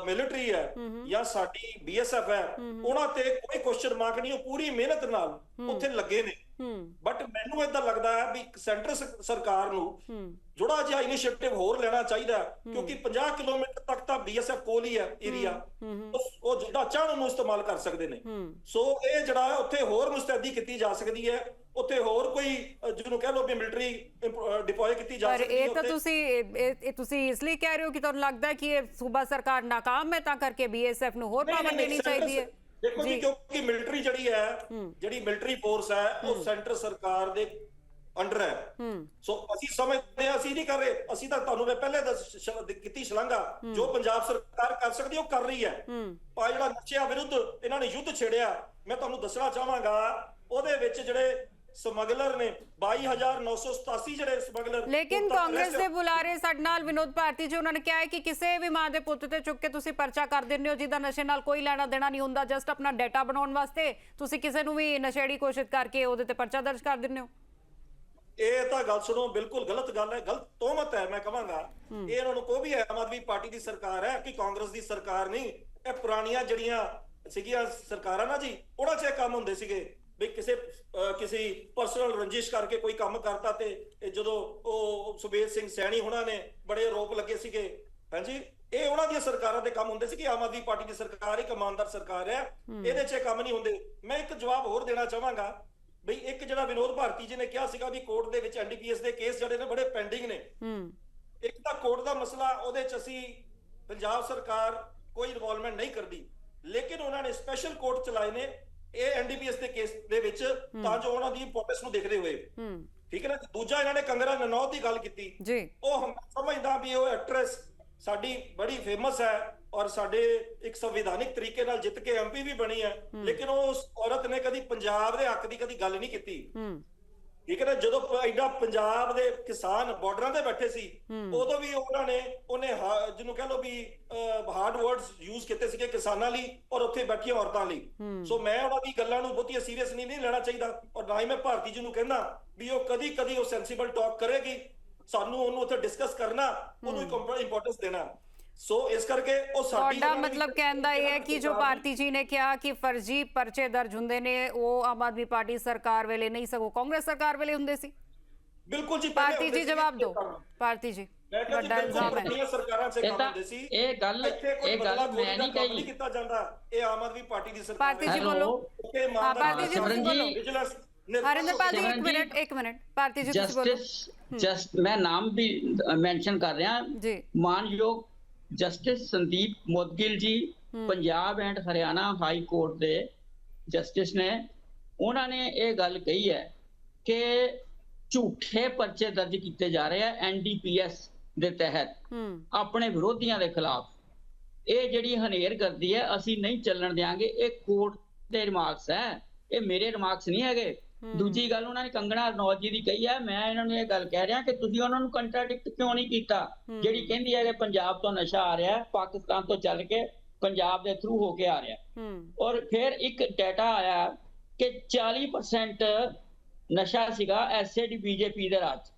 ਮਿਲਟਰੀ ਹੈ ਜਾਂ ਸਾਡੀ ਬੀਐਸਐਫ ਹੈ ਉਹਨਾਂ ਤੇ ਕੋਈ ਕੁਐਸਚਨ ਮਾਰਕ ਨਹੀਂ ਉਹ ਪੂਰੀ ਮਿਹਨਤ ਨਾਲ ਉੱਥੇ ਲੱਗੇ ਨੇ। ਹੂੰ। ਬਟ ਮੈਨੂੰ ਇਦਾਂ ਲੱਗਦਾ ਹੈ ਵੀ ਸੈਂਟਰ ਸਰਕਾਰ ਨੂੰ ਜੁੜਾ ਜਿਹਾ ਇਨੀਸ਼ੀਏਟਿਵ ਹੋਰ ਲੈਣਾ ਚਾਹੀਦਾ ਕਿਉਂਕਿ 50 ਕਿਲੋਮੀਟਰ ਤੱਕ ਤਾਂ ਬੀਐਸਐਫ ਕੋਲ ਹੀ ਹੈ ਏਰੀਆ ਉਹ ਜਿਹੜਾ ਚਾਹਣ ਨੂੰ ਇਸਤੇਮਾਲ ਕਰ ਸਕਦੇ ਨੇ। ਸੋ ਇਹ ਜਿਹੜਾ ਹੈ ਉੱਥੇ ਹੋਰ ਮੁਸਤੈਦੀ ਕੀਤੀ ਜਾ ਸਕਦੀ ਹੈ ਉੱਥੇ ਹੋਰ ਕੋਈ ਜਿਹਨੂੰ ਕਹਿ ਲਓ ਵੀ ਮਿਲਟਰੀ ਡਿਪਲੋਏ ਕੀਤੀ ਜਾ ਪਰ ਸਕਦੀ ਹੈ ਇਹ ਤਾਂ। ਤੁਸੀਂ ਇਹ- ਤੁਸੀਂ ਇਸ ਲਈ ਕਹਿ ਰਹੇ ਹੋ ਕਿ ਤੁਹਾਨੂੰ ਲੱਗਦਾ ਹੈ ਕਿ ਇਹ ਸੂਬਾ ਸਰਕਾਰ ਨਾਕਾਮ ਹੈ ਤਾਂ ਕਰਕੇ ਬੀਐਸਐਫ ਨੂੰ ਹੋਰ ਪਾਵਰ ਦੇਣੀ ਚਾਹੀਦੀ ਹੈ? ਦੇਖੋ ਜੀ ਕਿਉਂਕਿ ਮਿਲਟਰੀ ਜਿਹੜੀ ਹੈ ਜਿਹੜੀ ਮਿਲਟਰੀ ਫੋਰਸ ਹੈ ਉਹ ਸੈਂਟਰ ਸਰਕਾਰ ਦੇ ਅੰਡਰ ਹੈ। ਸੋ ਅਸੀਂ ਸਮਝਦੇ ਹਾਂ ਅਸੀਂ ਨਹੀਂ ਕਰ ਰਹੇ। ਅਸੀਂ ਤਾਂ ਤੁਹਾਨੂੰ ਮੈਂ ਪਹਿਲੇ ਦੱਸ ਕੀਤੀ ਸ਼ਲਾਘਾ। ਜੋ ਪੰਜਾਬ ਸਰਕਾਰ ਕਰ ਸਕਦੀ ਉਹ ਕਰ ਰਹੀ ਹੈ। ਆ ਜਿਹੜਾ ਨਸ਼ਿਆਂ ਵਿਰੁੱਧ ਇਹਨਾਂ ਨੇ ਯੁੱਧ ਛੇੜਿਆ ਮੈਂ ਤੁਹਾਨੂੰ ਦੱਸਣਾ ਚਾਹਾਂਗਾ ਉਹਦੇ ਵਿੱਚ ਜਿਹੜੇ ਸਮਗਲਰ ਨੇ 22987 ਜਿਹੜੇ ਸਮਗਲਰ ਲੇਕਿਨ ਕਾਂਗਰਸ ਦੇ ਬੁਲਾਰੇ ਸਾਡੇ ਨਾਲ ਵਿਨੋਦ ਭਾਰਤੀ ਜੀ ਉਹਨਾਂ ਨੇ ਕਿਹਾ ਹੈ ਕਿ ਕਿਸੇ ਵੀ ਮਾਂ ਦੇ ਪੁੱਤ ਤੇ ਚੁੱਕ ਕੇ ਤੁਸੀਂ ਪਰਚਾ ਕਰ ਦਿੰਦੇ ਹੋ ਜਿਹਦਾ ਨਸ਼ੇ ਨਾਲ ਕੋਈ ਲੈਣਾ ਦੇਣਾ ਨਹੀਂ ਹੁੰਦਾ ਜਸਟ ਆਪਣਾ ਡਾਟਾ ਬਣਾਉਣ ਵਾਸਤੇ ਤੁਸੀਂ ਕਿਸੇ ਨੂੰ ਵੀ ਨਸ਼ੇੜੀ ਕੋਸ਼ਿਸ਼ ਕਰਕੇ ਉਹਦੇ ਤੇ ਪਰਚਾ ਦਰਜ ਕਰ ਦਿੰਦੇ ਹੋ। ਇਹ ਤਾਂ ਗੱਲ ਸੁਣੋ ਬਿਲਕੁਲ ਗਲਤ ਗੱਲ ਹੈ ਗਲਤ ਤੋਮਤ ਹੈ ਮੈਂ ਕਹਾਂਗਾ। ਇਹ ਇਹਨਾਂ ਨੂੰ ਕੋਈ ਵੀ ਆਮ ਆਦਮੀ ਪਾਰਟੀ ਦੀ ਸਰਕਾਰ ਹੈ ਕਿ ਕਾਂਗਰਸ ਦੀ ਸਰਕਾਰ ਨਹੀਂ ਇਹ ਪੁਰਾਣੀਆਂ ਜਿਹੜੀਆਂ ਸੀਗੀਆਂ ਸਰਕਾਰਾਂ ਨਾ ਜੀ ਉਹਨਾਂ 'ਚ ਇਹ ਕੰਮ ਹੁੰਦੇ ਸੀਗੇ। ਵੀ ਕਿਸੇ ਕਿਸੇ ਪਰਸਨਲ ਰੰਜਿਸ਼ ਕਰਕੇ ਕੋਈ ਕੰਮ ਕਰਤਾ ਤੇ ਜਦੋਂ ਉਹ ਸੁਬੇਦ ਸਿੰਘ ਸੈਣੀ ਉਹਨਾਂ ਨੇ ਬੜੇ ਆਰੋਪ ਲੱਗੇ ਸੀਗੇ ਹਾਂਜੀ? ਇਹ ਉਹਨਾਂ ਦੀਆਂ ਸਰਕਾਰਾਂ ਦੇ ਕੰਮ ਹੁੰਦੇ ਸੀ ਕਿ ਆਮ ਆਦਮੀ ਪਾਰਟੀ ਦੀ ਸਰਕਾਰ ਇੱਕ ਇਮਾਨਦਾਰ ਸਰਕਾਰ ਹੈ ਇਹਦੇ 'ਚ ਕੰਮ ਨਹੀਂ ਹੁੰਦੇ। ਮੈਂ ਇੱਕ ਜਵਾਬ ਹੋਰ ਦੇਣਾ ਚਾਹਾਂਗਾ ਬਈ ਇੱਕ ਜਿਹੜਾ ਵਿਨੋਦ ਭਾਰਤੀ ਜੀ ਨੇ ਕਿਹਾ ਸੀਗਾ ਵੀ ਕੋਰਟ ਦੇ ਵਿੱਚ ਐਨਡੀਪੀਐਸ ਦੇ ਕੇਸ ਜਿਹੜੇ ਨੇ ਬੜੇ ਪੈਂਡਿੰਗ ਨੇ। ਹੂੰ। ਇੱਕ ਤਾਂ ਕੋਰਟ ਦਾ ਮਸਲਾ ਉਹਦੇ ਚ ਅਸੀਂ ਪੰਜਾਬ ਸਰਕਾਰ ਕੋਈ ਇਨਵੋਲਵਮੈਂਟ ਨਹੀਂ ਕਰਦੀ ਲੇਕਿਨ ਉਹਨਾਂ ਨੇ ਸਪੈਸ਼ਲ ਕੋਰਟ ਚਲਾਏ ਨੇ ਇਹ ਐਨਡੀਪੀਐਸ ਦੇ ਕੇਸ ਦੇ ਵਿੱਚ ਤਾਂ ਜੋ ਉਹਨਾਂ ਦੀ ਇੰਪੋਰਟੈਂਸ ਨੂੰ ਦੇਖਦੇ ਹੋਏ। ਠੀਕ ਹੈ ਨਾ? ਦੂਜਾ ਇਹਨਾਂ ਨੇ ਕੰਗਰਾ ਨਨੌਤ ਦੀ ਗੱਲ ਕੀਤੀ। ਜੀ। ਉਹ ਮੈਂ ਸਮਝਦਾ ਵੀ ਉਹ ਐਕਟਰੈਸ ਸਾਡੀ ਬੜੀ ਫੇਮਸ ਹੈ ਔਰ ਸਾਡੇ ਇੱਕ ਸੰਵਿਧਾਨਿਕ ਤਰੀਕੇ ਨਾਲ ਜਿੱਤ ਕੇ ਐਮਪੀ ਵੀ ਬਣੀ ਹੈ। ਲੇਕਿਨ ਉਹ ਉਸ ਔਰਤ ਨੇ ਕਦੀ ਪੰਜਾਬ ਦੇ ਹੱਕ ਦੀ ਕਦੀ ਗੱਲ ਨਹੀਂ ਕੀਤੀ। ਹੂੰ। ਠੀਕ ਹੈ ਨਾ ਜਦੋਂ ਐਡਾ ਪੰਜਾਬ ਦੇ ਕਿਸਾਨ ਬਾਰਡਰਾਂ ਤੇ ਬੈਠੇ ਸੀ ਉਦੋਂ ਵੀ ਉਹਨਾਂ ਨੇ ਉਹਨੇ ਜਿਹਨੂੰ ਕਹ ਲੋ ਵੀ ਹਾਰਡ ਵਰਡਸ ਯੂਜ਼ ਕੀਤੇ ਸੀਗੇ ਕਿਸਾਨਾਂ ਲਈ ਔਰ ਉੱਥੇ ਬੈਠੀਆਂ ਔਰਤਾਂ ਲਈ। ਸੋ ਮੈਂ ਉਹਨਾਂ ਦੀ ਗੱਲਾਂ ਨੂੰ ਬਹੁਤੀ ਸੀਰੀਅਸ ਨਹੀਂ ਨਹੀਂ ਲੈਣਾ ਚਾਹੀਦਾ। ਔਰ ਨਾ ਹੀ ਮੈਂ ਭਾਰਤੀ ਜੀ ਨੂੰ ਕਹਿੰਦਾ ਵੀ ਉਹ ਕਦੀ ਕਦੀ ਉਹ ਸੈਂਸੀਬਲ ਟਾਕ ਕਰੇਗੀ। ਸਾਨੂੰ ਉਹਨੂੰ ਉੱਥੇ ਡਿਸਕਸ ਕਰਨਾ ਉਹਨੂੰ ਇੰਪੋਰਟੈਂਸ ਦੇਣਾ। ਸੋ ਇਸ ਕਰਕੇ ਉਹ ਸਾਡੀ ਤੁਹਾਡਾ ਦੀ- ਮਤਲਬ ਕਹਿੰਦਾ ਇਹ ਹੈ ਕਿ ਜੋ ਭਾਰਤੀ ਜੀ ਨੇ ਕਿਹਾ ਕਿ ਫਰਜ਼ੀ ਪਰਚੇ ਦਰਜ ਹੁੰਦੇ ਨੇ ਉਹ ਆਮ ਆਦਮੀ ਪਾਰਟੀ ਸਰਕਾਰ ਵੇਲੇ ਨਹੀਂ ਸਗੋਂ ਕਾਂਗਰਸ ਸਰਕਾਰ ਵੇਲੇ ਹੁੰਦੇ ਸੀ। ਬਿਲਕੁਲ ਜੀ ਭਾਰਤੀ ਜੀ ਸੀ। ਜਵਾਬ ਦਿਓ। ਭਾਰਤੀ ਜੀ ਵੱਡਾ ਇਲਜ਼ਾਮ ਹੈ। ਸਰਕਾਰਾਂ 'ਚ ਇਹ ਕੰਮ ਤਾਂ ਹੁੰਦੇ ਸੀ। ਇਹ ਗੱਲ ਇਹ ਗੱਲ ਮੈਂ ਨਹੀਂ ਕਹੀ। ਕੀਤਾ ਜਾਂਦਾ। ਇਹ ਆਮ ਆਦਮੀ ਪਾਰਟੀ ਦੀ ਸਰਕਾਰ ਭਾਰਤੀ ਜੀ। ਬੋਲੋ। ਭਾਰਤੀ ਜੀ ਬੋਲੋ। ਵਿਜੀਲੈਂਸ ਹਰਿੰਦਰਪਾਲ ਜੀ ਇੱਕ ਸਿਮਰਨ ਜੀ, ਮਿੰਟ ਇੱਕ ਮਿੰਟ। ਭਾਰਤੀ ਜੀ ਤੁਸੀਂ ਬੋਲੋ। ਜਸਟ ਮੈਂ ਨਾਮ ਵੀ ਮੈਂਸ਼ਨ ਕਰ ਰਿਹਾ। ਜੀ। ਮਾਨਯੋਗ justice Sandeep Moudgil ji Punjab and Haryana high court ਦੇ ਜਸਟਿਸ ਨੇ। ਉਹਨਾਂ ਨੇ ਇਹ ਗੱਲ ਕਹੀ ਹੈ ਕਿ ਝੂਠੇ ਪਰਚੇ ਦਰਜ ਕੀਤੇ ਜਾ ਰਹੇ ਆ ਐਨਡੀਪੀਐਸ ਦੇ ਤਹਿਤ। ਆਪਣੇ ਵਿਰੋਧੀਆਂ ਦੇ ਖਿਲਾਫ। ਇਹ ਜਿਹੜੀ ਹਨੇਰ ਕਰਦੀ ਹੈ ਅਸੀਂ ਨਹੀਂ ਚੱਲਣ ਦਿਆਂਗੇ। ਇਹ ਕੋਰਟ ਦੇ ਰਿਮਾਰਕਸ ਹੈ। ਇਹ ਮੇਰੇ ਰਿਮਾਰਕਸ ਨਹੀਂ ਹੈਗੇ। ਦੂਜੀ ਗੱਲ ਉਹਨਾਂ ਨੇ ਕੰਗਣਾ ਰਣੌਤ ਜੀ ਦੀ ਕਹੀ ਹੈ ਮੈਂ ਇਹਨਾਂ ਨੂੰ ਇਹ ਗੱਲ ਕਹਿ ਰਿਹਾ ਕਿ ਤੁਸੀਂ ਉਹਨਾਂ ਨੂੰ ਕੰਟਰਾਡਿਕਟ ਕਿਉਂ ਨਹੀਂ ਕੀਤਾ? ਜਿਹੜੀ ਕਹਿੰਦੀ ਹੈ ਕਿ ਪੰਜਾਬ ਤੋਂ ਨਸ਼ਾ ਆ ਰਿਹਾ ਪਾਕਿਸਤਾਨ ਤੋਂ ਚੱਲ ਕੇ ਪੰਜਾਬ ਦੇ ਥਰੂ ਹੋ ਕੇ ਆ ਰਿਹਾ। ਔਰ ਫਿਰ ਇੱਕ ਡਾਟਾ ਆਇਆ ਕਿ 40% ਨਸ਼ਾ ਸੀਗਾ ਐਸਏਡੀ ਬੀਜੇਪੀ ਦੇ ਰਾਜ।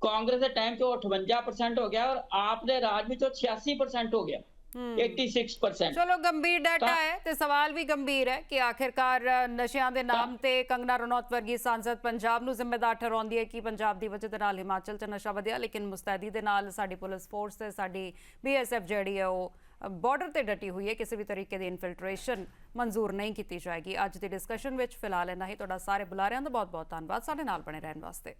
ਕਾਂਗਰਸ ਦੇ ਟਾਈਮ 'ਚ ਉਹ 58% ਹੋ ਗਿਆ ਔਰ ਆਪ ਦੇ ਰਾਜ ਵਿੱਚ ਉਹ 86% ਹੋ ਗਿਆ। 86% ਚਲੋ ਗੰਭੀਰ ਡਾਟਾ ਹੈ ਤੇ ਸਵਾਲ ਵੀ ਗੰਭੀਰ ਹੈ ਕਿ ਆਖਿਰਕਾਰ ਨਸ਼ਿਆਂ ਦੇ ਨਾਮ ਤੇ ਕੰਗਨਾ ਰਣੌਤ ਵਰਗੀ ਸੰਸਦ ਪੰਜਾਬ ਨੂੰ ਜ਼ਿੰਮੇਦਾਰ ਠਹਿਰਾਉਂਦੀ ਹੈ ਕਿ ਪੰਜਾਬ ਦੀ ਵਜ੍ਹਾ ਨਾਲ ਹਿਮਾਚਲ 'ਚ ਨਸ਼ਾ ਵਧਿਆ ਲੇਕਿਨ ਮੁਸਤੈਦੀ ਦੇ ਨਾਲ ਸਾਡੀ ਪੁਲਿਸ ਫੋਰਸ ਤੇ ਸਾਡੀ ਬੀਐਸਐਫ ਜਿਹੜੀ ਹੈ ਉਹ ਬਾਰਡਰ ਤੇ ਡਟੀ ਹੋਈ ਹੈ। ਕਿਸੇ ਵੀ ਤਰੀਕੇ ਦੀ ਇਨਫਿਲਟ੍ਰੇਸ਼ਨ ਮਨਜ਼ੂਰ ਨਹੀਂ ਕੀਤੀ ਜਾਏਗੀ। ਅੱਜ ਦੀ ਡਿਸਕਸ਼ਨ ਵਿੱਚ ਫਿਲਹਾਲ ਇੰਨਾ ਹੀ। ਤੁਹਾਡਾ ਸਾਰੇ ਬੁਲਾਰਿਆਂ ਦਾ ਬਹੁਤ ਬਹੁਤ ਧੰਨਵਾਦ। ਸਾਡੇ ਨਾਲ ਬਣੇ ਰਹਿਣ ਵਾਸਤੇ।